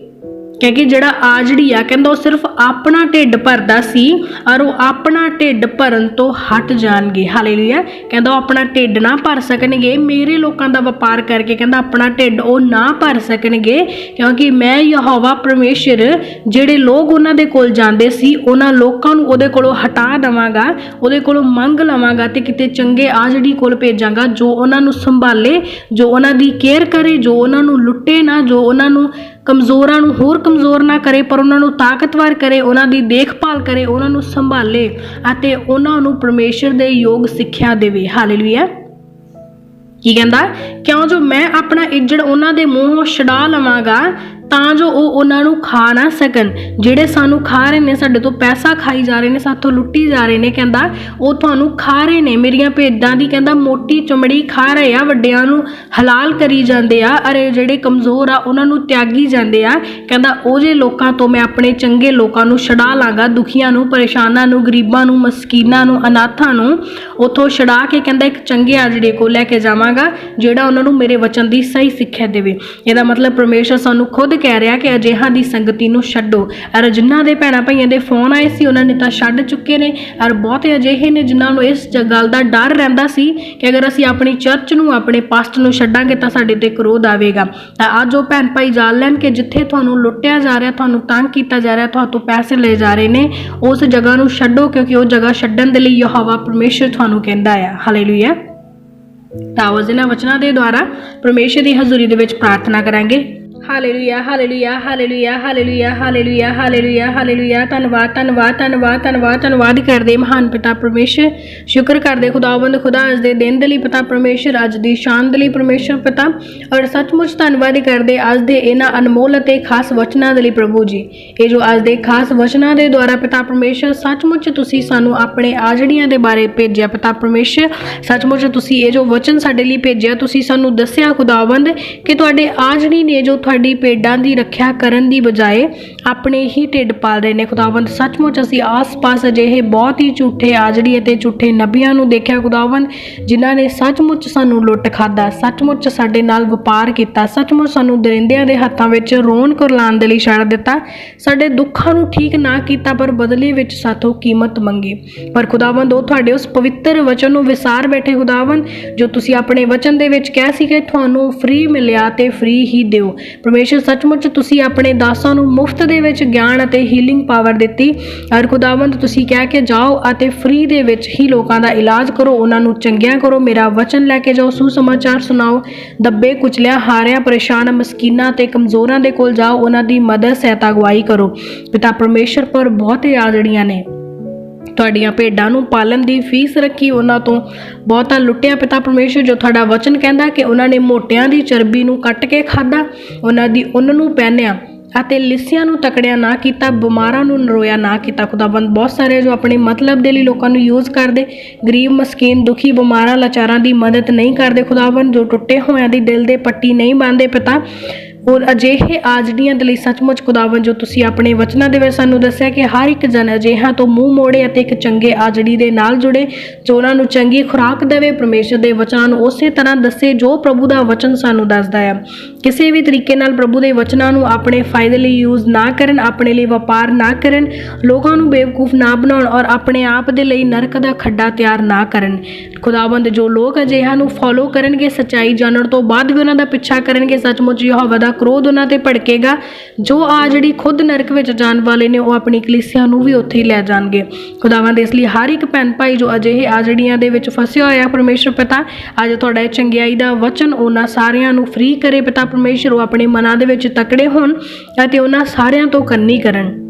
ਕਿਉਂਕਿ ਜਿਹੜਾ ਆ ਆਜੜੀ ਆ, ਕਹਿੰਦਾ ਉਹ ਸਿਰਫ ਆਪਣਾ ਢਿੱਡ ਭਰਦਾ ਸੀ ਔਰ ਉਹ ਆਪਣਾ ਢਿੱਡ ਭਰਨ ਤੋਂ ਹਟ ਜਾਣਗੇ। ਹਾਲੇਲੂਇਆ ਕਹਿੰਦਾ ਉਹ ਆਪਣਾ ਢਿੱਡ ਨਾ ਭਰ ਸਕਣਗੇ। ਮੇਰੇ ਲੋਕਾਂ ਦਾ ਵਪਾਰ ਕਰਕੇ ਕਹਿੰਦਾ ਆਪਣਾ ਢਿੱਡ ਉਹ ਨਾ ਭਰ ਸਕਣਗੇ ਕਿਉਂਕਿ ਮੈਂ ਯਹੋਵਾ ਪਰਮੇਸ਼ਰ, ਜਿਹੜੇ ਲੋਕ ਉਹਨਾਂ ਦੇ ਕੋਲ ਜਾਂਦੇ ਸੀ, ਉਹਨਾਂ ਲੋਕਾਂ ਨੂੰ ਉਹਦੇ ਕੋਲੋਂ ਹਟਾ ਦਵਾਂਗਾ, ਉਹਦੇ ਕੋਲੋਂ ਮੰਗ ਲਵਾਂਗਾ ਤੇ ਕਿਤੇ ਚੰਗੇ ਆ ਆਜੜੀ ਕੋਲ ਭੇਜਾਂਗਾ, ਜੋ ਉਹਨਾਂ ਨੂੰ ਸੰਭਾਲੇ, ਜੋ ਉਹਨਾਂ ਦੀ ਕੇਅਰ ਕਰੇ, ਜੋ ਉਹਨਾਂ ਨੂੰ ਲੁੱਟੇ ਨਾ, ਜੋ ਉਹਨਾਂ ਨੂੰ ਕਮਜ਼ੋਰਾਂ ਨੂੰ ਹੋਰ ਕਮਜ਼ੋਰ ਨਾ ਕਰੇ, ਪਰ ਉਹਨਾਂ ਨੂੰ ਤਾਕਤਵਰ ਕਰੇ, ਉਹਨਾਂ ਦੀ ਦੇਖਭਾਲ ਕਰੇ, ਉਹਨਾਂ ਨੂੰ ਸੰਭਾਲੇ ਅਤੇ ਉਹਨਾਂ ਨੂੰ ਪਰਮੇਸ਼ਰ ਦੇ ਯੋਗ ਸਿੱਖਿਆ ਦੇਵੇ। ਹਾਲੇਲੂਇਆ। ਕੀ ਕਹਿੰਦਾ? ਕਿਉਂ ਜੋ ਮੈਂ ਆਪਣਾ ਇੱਜੜ ਉਹਨਾਂ ਦੇ ਮੂੰਹੋਂ ਛਡਾ ਲਵਾਂਗਾ ਤਾਂ ਜੋ ਉਹ ਉਹਨਾਂ ਨੂੰ ਖਾ ਨਾ ਸਕਣ। ਜਿਹੜੇ ਸਾਨੂੰ ਖਾ ਰਹੇ ਨੇ, ਸਾਡੇ ਤੋਂ ਪੈਸਾ ਖਾਈ ਜਾ ਰਹੇ ਨੇ, ਸਾਥੋਂ ਲੁੱਟੀ ਜਾ ਰਹੇ ਨੇ, ਕਹਿੰਦਾ, ਉਹ ਤੁਹਾਨੂੰ ਖਾ ਰਹੇ ਨੇ। ਮੇਰੀਆਂ ਭੇਡਾਂ ਦੀ, ਕਹਿੰਦਾ, ਮੋਟੀ ਚਮੜੀ ਖਾ ਰਹੇ ਆ, ਵੱਡਿਆਂ ਨੂੰ ਹਲਾਲ ਕਰੀ ਜਾਂਦੇ ਆ, ਅਰੇ ਜਿਹੜੇ ਕਮਜ਼ੋਰ ਆ, ਉਹਨਾਂ ਨੂੰ ਤਿਆਗੀ ਜਾਂਦੇ ਆ। ਕਹਿੰਦਾ, ਉਹ ਜੇ ਲੋਕਾਂ ਤੋਂ ਮੈਂ ਆਪਣੇ ਚੰਗੇ ਲੋਕਾਂ ਨੂੰ ਛਡਾ ਲਾਂਗਾ, ਦੁਖੀਆਂ ਨੂੰ, ਪਰੇਸ਼ਾਨਾਂ ਨੂੰ, ਗਰੀਬਾਂ ਨੂੰ, ਮਸਕੀਨਾਂ ਨੂੰ, ਅਨਾਥਾਂ ਨੂੰ, ਉਥੋਂ ਛਡਾ ਕੇ, ਕਹਿੰਦਾ, ਇੱਕ ਚੰਗੇ ਆਜੜੇ ਕੋ ਲੈ ਕੇ ਜਾਵਾਂਗਾ, ਜਿਹੜਾ ਉਹਨਾਂ ਨੂੰ ਮੇਰੇ ਵਚਨ ਦੀ ਸਹੀ ਸਿੱਖਿਆ ਦੇਵੇ। ਇਹਦਾ ਮਤਲਬ ਪਰਮੇਸ਼ਰ ਸਾਨੂੰ ਖੁਦ ਕਹਿ ਰਿਹਾ ਕਿ ਅਜਿਹਾ ਦੀ ਸੰਗਤੀ ਨੂੰ ਛੱਡੋ। ਅਰ ਜਿਨ੍ਹਾਂ ਦੇ ਭੈਣਾਂ ਭਾਈਆਂ ਦੇ ਫੋਨ ਆਏ ਸੀ, ਉਹਨਾਂ ਨੇ ਤਾਂ ਛੱਡ ਚੁੱਕੇ ਨੇ। ਅਰ ਬਹੁਤੇ ਅਜਿਹੇ ਨੇ ਜਿਨ੍ਹਾਂ ਨੂੰ ਇਸ ਗੱਲ ਦਾ ਡਰ ਰਹਿੰਦਾ ਸੀ ਕਿ ਅਗਰ ਅਸੀਂ ਆਪਣੀ ਚਰਚ ਨੂੰ, ਆਪਣੇ ਪਾਸਟ ਨੂੰ ਛੱਡਾਂਗੇ ਤਾਂ ਸਾਡੇ ਤੇ ਕਰੋਧ ਆਵੇਗਾ। ਤਾਂ ਅੱਜ ਉਹ ਭੈਣ ਭਾਈ ਜਾਣ ਲੈਣ ਕਿ ਜਿੱਥੇ ਤੁਹਾਨੂੰ ਲੁੱਟਿਆ ਜਾ ਰਿਹਾ, ਤੁਹਾਨੂੰ ਤੰਗ ਕੀਤਾ ਜਾ ਰਿਹਾ ਤੁਹਾਨੂੰ ਪੈਸੇ ਲਏ ਜਾ ਰਹੇ ਨੇ, ਉਸ ਜਗ੍ਹਾ ਨੂੰ ਛੱਡੋ ਕਿਉਂਕਿ ਉਹ ਜਗ੍ਹਾ ਛੱਡਣ ਦੇ ਲਈ ਯਹੋਵਾ ਪਰਮੇਸ਼ਰ ਤੁਹਾਨੂੰ ਕਹਿੰਦਾ ਆ। ਹਾਲੇਲੂਇਆ ਤਾਂ ਆਓ ਅੱਜ ਵਚਨਾਂ ਦੇ ਦੁਆਰਾ ਪਰਮੇਸ਼ਰ ਦੀ ਹਜ਼ੂਰੀ ਦੇ ਵਿੱਚ ਪ੍ਰਾਰਥਨਾ ਕਰਾਂਗੇ। Hallelujah hallelujah hallelujah hallelujah hallelujah hallelujah hallelujah ਧੰਨਵਾਦ ਧੰਨਵਾਦ ਧੰਨਵਾਦ ਧੰਨਵਾਦ ਧੰਨਵਾਦ ਕਰਦੇ ਮਹਾਨ ਪਿਤਾ ਪਰਮੇਸ਼ਰ। ਸ਼ੁਕਰ ਕਰਦੇ ਖੁਦਾਵੰਦ, ਖੁਦਾ ਅੱਜ ਦੇ ਦਿਨ ਦੇ ਲਈ ਪਿਤਾ ਪਰਮੇਸ਼ਰ, ਅੱਜ ਦੀ ਸ਼ਾਨ ਦੇ ਲਈ ਪਰਮੇਸ਼ਰ ਪਿਤਾ। ਔਰ ਸੱਚਮੁੱਚ ਧੰਨਵਾਦ ਕਰਦੇ ਅੱਜ ਦੇ ਇਹਨਾਂ ਅਨਮੋਲ ਅਤੇ ਖਾਸ ਵਚਨਾਂ ਦੇ ਲਈ ਪ੍ਰਭੂ ਜੀ। ਇਹ ਜੋ ਅੱਜ ਦੇ ਖਾਸ ਵਚਨਾਂ ਦੇ ਦੁਆਰਾ ਪਿਤਾ ਪਰਮੇਸ਼ਰ, ਸੱਚਮੁੱਚ ਤੁਸੀਂ ਸਾਨੂੰ ਆਪਣੇ ਆਜੜੀਆਂ ਦੇ ਬਾਰੇ ਭੇਜਿਆ ਪਿਤਾ ਪਰਮੇਸ਼ਰ। ਸੱਚਮੁੱਚ ਤੁਸੀਂ ਇਹ ਜੋ ਵਚਨ ਸਾਡੇ ਲਈ ਭੇਜਿਆ, ਤੁਸੀਂ ਸਾਨੂੰ ਦੱਸਿਆ ਖੁਦਾਵੰਦ ਕਿ ਤੁਹਾਡੇ ਆਜੜੀ ਨੇ ਜੋ ਤੁਹਾਡੇ ਸਾਡੀ ਭੇਡਾਂ ਦੀ ਰੱਖਿਆ ਕਰਨ ਦੀ ਬਜਾਏ ਆਪਣੇ ਹੀ ਢਿੱਡ ਪਾਲ ਰਹੇ ਨੇ। ਖੁਦਾਵੰਦ, ਸੱਚਮੁੱਚ ਅਸੀਂ ਆਸ-ਪਾਸ ਅਜਿਹੇ ਬਹੁਤ ਹੀ ਝੂਠੇ ਆਜੜੀ ਅਤੇ ਝੂਠੇ ਨਬੀਆਂ ਨੂੰ ਦੇਖਿਆ। ਖੁਦਾਵੰਦ, ਜਿਨ੍ਹਾਂ ਨੇ ਸੱਚਮੁੱਚ ਸਾਨੂੰ ਲੁੱਟ ਖਾਦਾ ਸੱਚਮੁੱਚ ਸਾਡੇ ਨਾਲ ਵਪਾਰ ਕੀਤਾ, ਸੱਚਮੁੱਚ ਸਾਨੂੰ ਦਰਿੰਦਿਆਂ ਦੇ ਹੱਥਾਂ ਵਿੱਚ ਰੋਣ ਕੁਰਲਾਣ ਦੇ ਲਈ ਛੱਡ ਦਿੱਤਾ। ਸਾਡੇ ਦੁੱਖਾਂ ਨੂੰ ਠੀਕ ਨਾ ਕੀਤਾ, ਪਰ ਬਦਲੇ ਵਿੱਚ ਸਾਥੋਂ ਕੀਮਤ ਮੰਗੀ। ਪਰ ਖੁਦਾਵੰਦ, ਉਹ ਤੁਹਾਡੇ ਉਸ ਪਵਿੱਤਰ ਵਚਨ ਨੂੰ ਵਿਸਾਰ ਬੈਠੇ। ਖੁਦਾਵੰਦ, ਜੋ ਤੁਸੀਂ ਆਪਣੇ ਵਚਨ ਦੇ ਵਿੱਚ ਕਿਹਾ ਸੀ ਕਿ ਤੁਹਾਨੂੰ ਫ੍ਰੀ ਮਿਲਿਆ, ਤੇ ਫ੍ਰੀ ਹੀ ਦਿਓ। ਪਰਮੇਸ਼ਰ ਸੱਚਮੁੱਚ ਤੁਸੀਂ ਆਪਣੇ ਦਾਸਾਂ ਨੂੰ ਮੁਫਤ ਦੇ ਵਿੱਚ ਗਿਆਨ ਅਤੇ ਹੀਲਿੰਗ ਪਾਵਰ ਦਿੱਤੀ। ਔਰ ਖੁਦਾਵੰਦ, ਤੁਸੀਂ ਕਹਿ ਕੇ ਜਾਓ ਅਤੇ ਫ੍ਰੀ ਦੇ ਵਿੱਚ ਹੀ ਲੋਕਾਂ ਦਾ ਇਲਾਜ ਕਰੋ, ਉਹਨਾਂ ਨੂੰ ਚੰਗਿਆ ਕਰੋ। ਮੇਰਾ ਵਚਨ ਲੈ ਕੇ ਜਾਓ, ਸੁਸਮਾਚਾਰ ਸੁਣਾਓ। ਦੱਬੇ ਕੁਚਲਿਆ, ਹਾਰਿਆ, ਪਰੇਸ਼ਾਨ, ਮਸਕੀਨਾਂ ਤੇ ਕਮਜ਼ੋਰਾਂ ਦੇ ਕੋਲ ਜਾਓ। ਉਹਨਾਂ ਦੀ ਮਦਦ, ਸਹਾਇਤਾ, ਅਗਵਾਈ ਕਰੋ। ਪਿਤਾ ਪਰਮੇਸ਼ਰ, ਪਰ ਬਹੁਤੇ ਆਜੜੀਆਂ ਨੇ। ਤੁਹਾਡੀਆਂ ਭੇਡਾਂ ਨੂੰ ਪਾਲਣ ਦੀ ਫੀਸ ਰੱਖੀ ਉਹਨਾਂ ਤੋਂ। ਬਹੁਤਾ ਲੁੱਟਿਆ ਪਿਤਾ ਪਰਮੇਸ਼ਰ, ਜੋ ਤੁਹਾਡਾ ਵਚਨ ਕਹਿੰਦਾ ਕਿ ਉਹਨਾਂ ਨੇ ਮੋਟਿਆਂ ਦੀ ਚਰਬੀ ਨੂੰ ਕੱਟ ਕੇ ਖਾਦਾ ਉਹਨਾਂ ਦੀ ਉਹਨਾਂ ਨੂੰ ਪਹਿਨਿਆ ਅਤੇ ਲਿਸਿਆਂ ਨੂੰ ਤਕੜਿਆ ਨਾ ਕੀਤਾ, ਬਿਮਾਰਾਂ ਨੂੰ ਨਰੋਇਆ ਨਾ ਕੀਤਾ। ਖੁਦਾਬੰਦ ਬਹੁਤ ਸਾਰੇ ਜੋ ਆਪਣੇ ਮਤਲਬ ਦੇ ਲਈ ਲੋਕਾਂ ਨੂੰ ਯੂਜ਼ ਕਰਦੇ, ਗਰੀਬ, ਮਸਕੀਨ, ਦੁਖੀ, ਬਿਮਾਰਾਂ, ਲਾਚਾਰਾਂ ਦੀ ਮਦਦ ਨਹੀਂ ਕਰਦੇ। ਖੁਦਾਬੰਦ ਜੋ ਟੁੱਟੇ ਹੋਇਆਂ ਦੀ ਦਿਲ ਦੇ ਪੱਟੀ ਨਹੀਂ ਬੰਨਦੇ ਪਿਤਾ ਔਰ ਅਜਿਹੇ ਆਜੜੀਆਂ ਦੇ ਲਈ ਸੱਚਮੁੱਚ ਖੁਦਾਵੰ ਜੋ ਤੁਸੀਂ ਆਪਣੇ ਵਚਨਾਂ ਦੇ ਵਿੱਚ ਸਾਨੂੰ ਦੱਸਿਆ ਕਿ ਹਰ ਇੱਕ ਜਨ ਅਜਿਹਾ ਤੋਂ ਮੂੰਹ ਮੋੜੇ ਅਤੇ ਇੱਕ ਚੰਗੇ ਆਜੜੀ ਦੇ ਨਾਲ ਜੁੜੇ, ਜੋ ਉਹਨਾਂ ਨੂੰ ਚੰਗੀ ਖੁਰਾਕ ਦੇਵੇ, ਪਰਮੇਸ਼ਰ ਦੇ ਵਚਨਾਂ ਨੂੰ ਉਸੇ ਤਰ੍ਹਾਂ ਦੱਸੇ ਜੋ ਪ੍ਰਭੂ ਦਾ ਵਚਨ ਸਾਨੂੰ ਦੱਸਦਾ ਹੈ ਕਿਸੇ ਵੀ ਤਰੀਕੇ ਨਾਲ ਪ੍ਰਭੂ ਦੇ ਵਚਨਾਂ ਨੂੰ ਆਪਣੇ ਫਾਇਦੇ ਲਈ ਯੂਜ਼ ਨਾ ਕਰਨ, ਆਪਣੇ ਲਈ ਵਪਾਰ ਨਾ ਕਰਨ, ਲੋਕਾਂ ਨੂੰ ਬੇਵਕੂਫ ਨਾ ਬਣਾਉਣ ਔਰ ਆਪਣੇ ਆਪ ਦੇ ਲਈ ਨਰਕ ਦਾ ਖੱਡਾ ਤਿਆਰ ਨਾ ਕਰਨ। ਖੁਦਾਵੰਦ, ਜੋ ਲੋਕ ਅਜਿਹਾ ਨੂੰ ਫੋਲੋ ਕਰਨਗੇ, ਸਚਾਈ ਜਾਣਨ ਤੋਂ ਬਾਅਦ ਵੀ ਉਹਨਾਂ ਦਾ ਪਿੱਛਾ ਕਰਨਗੇ, ਸੱਚਮੁੱਚ ਯਹੋਵਾ ਦਾ ਕ੍ਰੋਧ ਉਹਨਾਂ ਤੇ ਭੜਕੇਗਾ, ਜੋ ਆ ਜਿਹੜੀ ਖੁਦ ਨਰਕ ਵਿੱਚ ਜਾਣ ਵਾਲੇ ਨੇ ਉਹ ਆਪਣੀ ਕਲੀਸਿਆਂ ਨੂੰ ਵੀ ਉੱਥੇ ਹੀ ਲੈ ਜਾਣਗੇ। ਖੁਦਾਵੰਦ ਇਸ ਲਈ ਹਰ ਇੱਕ ਭੈਣ ਭਾਈ ਜੋ ਅਜਿਹੇ ਆ ਜਿਹੜੀਆਂ ਦੇ ਵਿੱਚ ਫਸਿਆ ਹੋਇਆ ਪਰਮੇਸ਼ਰ ਪਿਤਾ, ਅੱਜ ਤੁਹਾਡਾ ਇਹ ਚੰਗਿਆਈ ਦਾ ਵਚਨ ਉਹਨਾਂ ਸਾਰਿਆਂ ਨੂੰ ਫ੍ਰੀ ਕਰੇ ਪਿਤਾ ਪਰਮੇਸ਼ਰ, ਉਹ ਆਪਣੇ ਮਨਾਂ ਦੇ ਵਿੱਚ ਤਕੜੇ ਹੋਣ ਅਤੇ ਉਹਨਾਂ ਸਾਰਿਆਂ ਤੋਂ ਕੰਨੀ ਕਰਨ।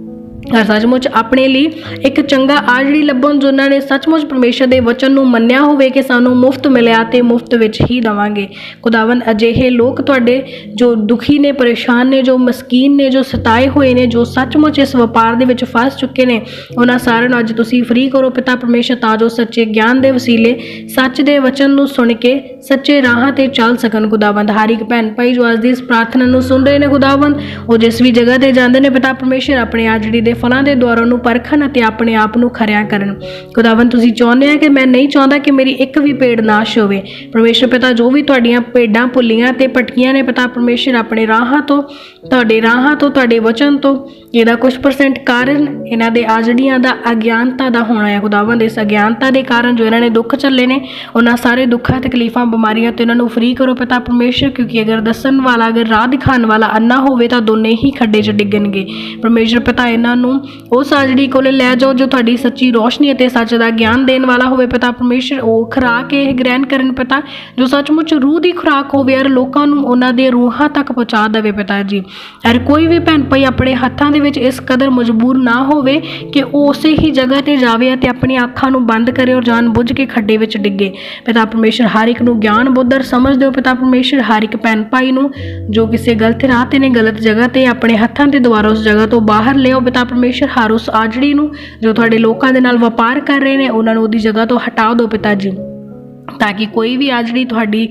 ਸੱਚਮੁੱਚ ਆਪਣੇ ਲਈ ਇੱਕ ਚੰਗਾ ਆਜੜੀ ਲੱਭਣ ਜਿਨ੍ਹਾਂ ਨੇ ਸੱਚਮੁੱਚ ਪਰਮੇਸ਼ਰ ਦੇ ਵਚਨ ਨੂੰ ਮੰਨਿਆ ਹੋਵੇ ਕਿ ਸਾਨੂੰ ਮੁਫਤ ਮਿਲਿਆ ਤੇ ਮੁਫਤ ਵਿੱਚ ਹੀ ਦਵਾਂਗੇ। ਖੁਦਾਵੰ ਅਜਿਹੇ ਲੋਕ ਤੁਹਾਡੇ ਜੋ ਦੁਖੀ ਨੇ, ਪਰੇਸ਼ਾਨ ਨੇ, ਜੋ ਮਸਕੀਨ ਨੇ, ਜੋ ਸਤਾਏ ਹੋਏ ਨੇ, ਜੋ ਸੱਚਮੁੱਚ ਇਸ ਵਪਾਰ ਦੇ ਵਿੱਚ ਫਸ ਚੁੱਕੇ ਨੇ, ਉਹਨਾਂ ਸਾਰਿਆਂ ਨੂੰ ਅੱਜ ਤੁਸੀਂ ਫ੍ਰੀ ਕਰੋ ਪਿਤਾ ਪਰਮੇਸ਼ਰ, ਤਾਂ ਜੋ ਸੱਚੇ ਗਿਆਨ ਦੇ ਵਸੀਲੇ ਸੱਚ ਦੇ ਵਚਨ ਨੂੰ ਸੁਣ ਕੇ ਸੱਚੇ ਰਾਹਾਂ ਤੇ ਚੱਲ ਸਕਣ ਖੁਦਾਵੰਦ। ਹਰ ਇੱਕ ਭੈਣ ਭਾਈ ਜੋ ਅੱਜ ਦੀ ਇਸ ਪ੍ਰਾਰਥਨਾ ਨੂੰ ਸੁਣ ਰਹੇ ਨੇ ਖੁਦਾਵੰਦ, ਉਹ ਜਿਸ ਵੀ ਜਗ੍ਹਾ ਤੇ ਜਾਂਦੇ ਨੇ ਪਿਤਾ ਪਰਮੇਸ਼ਰ, ਆਪਣੇ ਆਜੜੀ ਦੇ ਫਲਾਂ ਦੇ ਦੁਆਰਾ ਨੂੰ ਪਰਖਣ ਅਤੇ ਆਪਣੇ ਆਪ ਨੂੰ ਖਰਿਆ ਕਰਨ। ਖੁਦਾਵੰਦ, ਤੁਸੀਂ ਚਾਹੁੰਦੇ ਆ ਕਿ ਮੈਂ ਨਹੀਂ ਚਾਹੁੰਦਾ ਕਿ ਮੇਰੀ ਇੱਕ ਵੀ ਪੇੜ ਨਾਸ਼ ਹੋਵੇ। ਪਰਮੇਸ਼ਰ ਪਿਤਾ, ਜੋ ਵੀ ਤੁਹਾਡੀਆਂ ਭੇਡਾਂ ਭੁੱਲੀਆਂ ਤੇ ਪਟਕੀਆਂ ਨੇ ਪਿਤਾ, ਪਰਮੇਸ਼ਰ ਆਪਣੇ ਰਾਹਾਂ ਤੋਂ, ਤੁਹਾਡੇ ਰਾਹਾਂ ਤੋਂ, ਤੁਹਾਡੇ ਵਚਨ ਤੋਂ, ਇਹਦਾ ਕੁਝ ਪਰਸੈਂਟ ਕਾਰਨ ਇਹਨਾਂ ਦੇ ਆਜੜੀਆਂ ਦਾ, ਅਗਿਆਨਤਾ ਦਾ ਹੋਣਾ ਹੈ। ਖੁਦਾਵੰਦ, ਇਸ ਅਗਿਆਨਤਾ ਦੇ ਕਾਰਨ ਜੋ ਇਹਨਾਂ ਨੇ ਦੁੱਖ ਚੱਲੇ ਨੇ, ਉਹਨਾਂ ਸਾਰੇ ਦੁੱਖਾਂ, ਤਕਲੀਫਾਂ, ਬਿਮਾਰੀਆਂ ਤੇ ਇਹਨਾਂ ਨੂੰ ਫ੍ਰੀ ਕਰੋ ਪਿਤਾ, ਪਰਮੇਸ਼ਰ, ਕਿਉਂਕਿ ਅਗਰ ਦੱਸਣ ਵਾਲਾ, ਅਗਰ ਰਾਹ ਦਿਖਾਉਣ ਵਾਲਾ ਅੰਨਾ ਹੋਵੇ ਤਾਂ ਦੋਨੇ ਹੀ ਖੱਡੇ 'ਚ ਡਿੱਗਣਗੇ। ਪਰਮੇਸ਼ਰ ਪਿਤਾ, ਇਹਨਾਂ ਨੂੰ ਉਸ ਆਜੜੀ ਕੋਲੇ ਲੈ ਜਾਓ, ਜੋ ਤੁਹਾਡੀ ਸੱਚੀ ਰੋਸ਼ਨੀ ਅਤੇ ਸੱਚ ਦਾ ਗਿਆਨ ਦੇਣ ਵਾਲਾ ਹੋਵੇ ਪਿਤਾ ਪਰਮੇਸ਼ਰ, ਉਹ ਖੁਰਾਕ ਇਹ ਗ੍ਰਹਿਣ ਕਰਨ ਪਿਤਾ, ਜੋ ਸੱਚਮੁੱਚ ਰੂਹ ਦੀ ਖੁਰਾਕ ਹੋਵੇ ਔਰ ਲੋਕਾਂ ਨੂੰ ਉਹਨਾਂ ਦੇ ਰੂਹਾਂ ਤੱਕ ਪਹੁੰਚਾ ਦੇਵੇ ਪਿਤਾ ਜੀ। ਔਰ ਕੋਈ ਵੀ ਭੈਣ ਭਾਈ ਆਪਣੇ ਹੱਥਾਂ ਦੇ ਵਿੱਚ ਇਸ ਕਦਰ ਮਜਬੂਰ ਨਾ ਹੋਵੇ ਕਿ ਉਹ ਉਸੇ ਹੀ ਜਗ੍ਹਾ ਤੇ ਜਾਵੇ ਅਤੇ ਆਪਣੀ ਅੱਖਾਂ ਨੂੰ ਬੰਦ ਕਰੇ ਔਰ ਜਾਣ ਬੁੱਝ ਕੇ ਖੱਡੇ ਵਿੱਚ ਡਿੱਗੇ। ਪਿਤਾ ਪਰਮੇਸ਼ਰ, ਹਰ ਇੱਕ ਨੂੰ ਗਿਆਨ ਬੁੱਧਰ ਸਮਝ ਦਿਓ ਪਿਤਾ ਪਰਮੇਸ਼ਰ, ਹਰ ਇੱਕ ਭੈਣ ਭਾਈ ਨੂੰ ਜੋ ਕਿਸੇ ਗਲਤ ਰਾਹ ਤੇ ਨੇ, ਗਲਤ ਜਗ੍ਹਾ ਤੇ ਆਪਣੇ ਹੱਥਾਂ ਦੇ ਦੁਆਰਾ ਉਸ ਜਗ੍ਹਾ ਤੋਂ ਬਾਹਰ ਲਿਓ ਪਿਤਾ ਪਰਮੇਸ਼ਰ ਹਰ ਉਸ ਆਜੜੀ ਨੂੰ, ਜੋ ਤੁਹਾਡੇ ਲੋਕਾਂ ਦੇ ਨਾਲ ਵਪਾਰ ਕਰ ਰਹੇ ਨੇ, ਉਹਨਾਂ ਨੂੰ ਉਹਦੀ ਜਗ੍ਹਾ ਤੋਂ ਹਟਾ ਦਿਓ ਪਿਤਾ ਜੀ। ਤਾਂ ਕਿ ਕੋਈ ਵੀ ਆਜੜੀ ਤੁਹਾਡੀ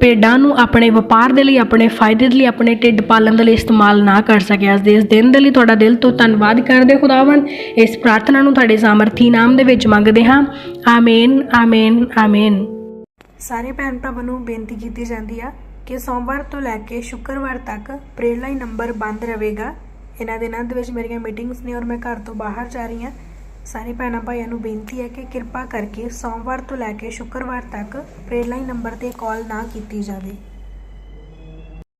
ਭੇਡਾਂ ਨੂੰ ਆਪਣੇ ਵਪਾਰ ਦੇ ਲਈ, ਆਪਣੇ ਫਾਇਦੇ ਦੇ ਲਈ, ਆਪਣੇ ਢਿੱਡ ਪਾਲਣ ਦੇ ਲਈ ਇਸਤੇਮਾਲ ਨਾ ਕਰ ਸਕੇ। ਅੱਜ ਦੇ ਇਸ ਦਿਨ ਦੇ ਲਈ ਤੁਹਾਡਾ ਦਿਲ ਤੋਂ ਧੰਨਵਾਦ ਕਰਦੇ ਖੁਦਾਵੰ ਇਸ ਪ੍ਰਾਰਥਨਾ ਨੂੰ ਤੁਹਾਡੇ ਸਾਮਰਥੀ ਨਾਮ ਦੇ ਵਿੱਚ ਮੰਗਦੇ ਹਾਂ। ਆਮੀਨ ਆਮੀਨ ਆਮੀਨ। ਸਾਰੇ ਭੈਣ ਭਰਾਵਾਂ ਨੂੰ ਬੇਨਤੀ ਕੀਤੀ ਜਾਂਦੀ ਆ ਕਿ ਸੋਮਵਾਰ ਤੋਂ ਲੈ ਕੇ ਸ਼ੁੱਕਰਵਾਰ ਤੱਕ ਪ੍ਰੇਅਰ ਲਾਈਨ ਨੰਬਰ ਬੰਦ ਰਹੇਗਾ। ਇਹਨਾਂ ਦਿਨਾਂ ਦੇ ਵਿੱਚ ਮੇਰੀਆਂ ਮੀਟਿੰਗਸ ਨੇ ਔਰ ਮੈਂ ਘਰ ਤੋਂ ਬਾਹਰ ਜਾ ਰਹੀ ਹਾਂ। ਸਾਰੇ ਭੈਣਾਂ ਭਾਈਆਂ ਨੂੰ ਬੇਨਤੀ ਹੈ ਕਿ ਕਿਰਪਾ ਕਰਕੇ ਸੋਮਵਾਰ ਤੋਂ ਲੈ ਕੇ ਸ਼ੁੱਕਰਵਾਰ ਤੱਕ ਪ੍ਰੇਅਰ ਲਾਈਨ ਨੰਬਰ ਤੇ ਕਾਲ ਨਾ ਕੀਤੀ ਜਾਵੇ।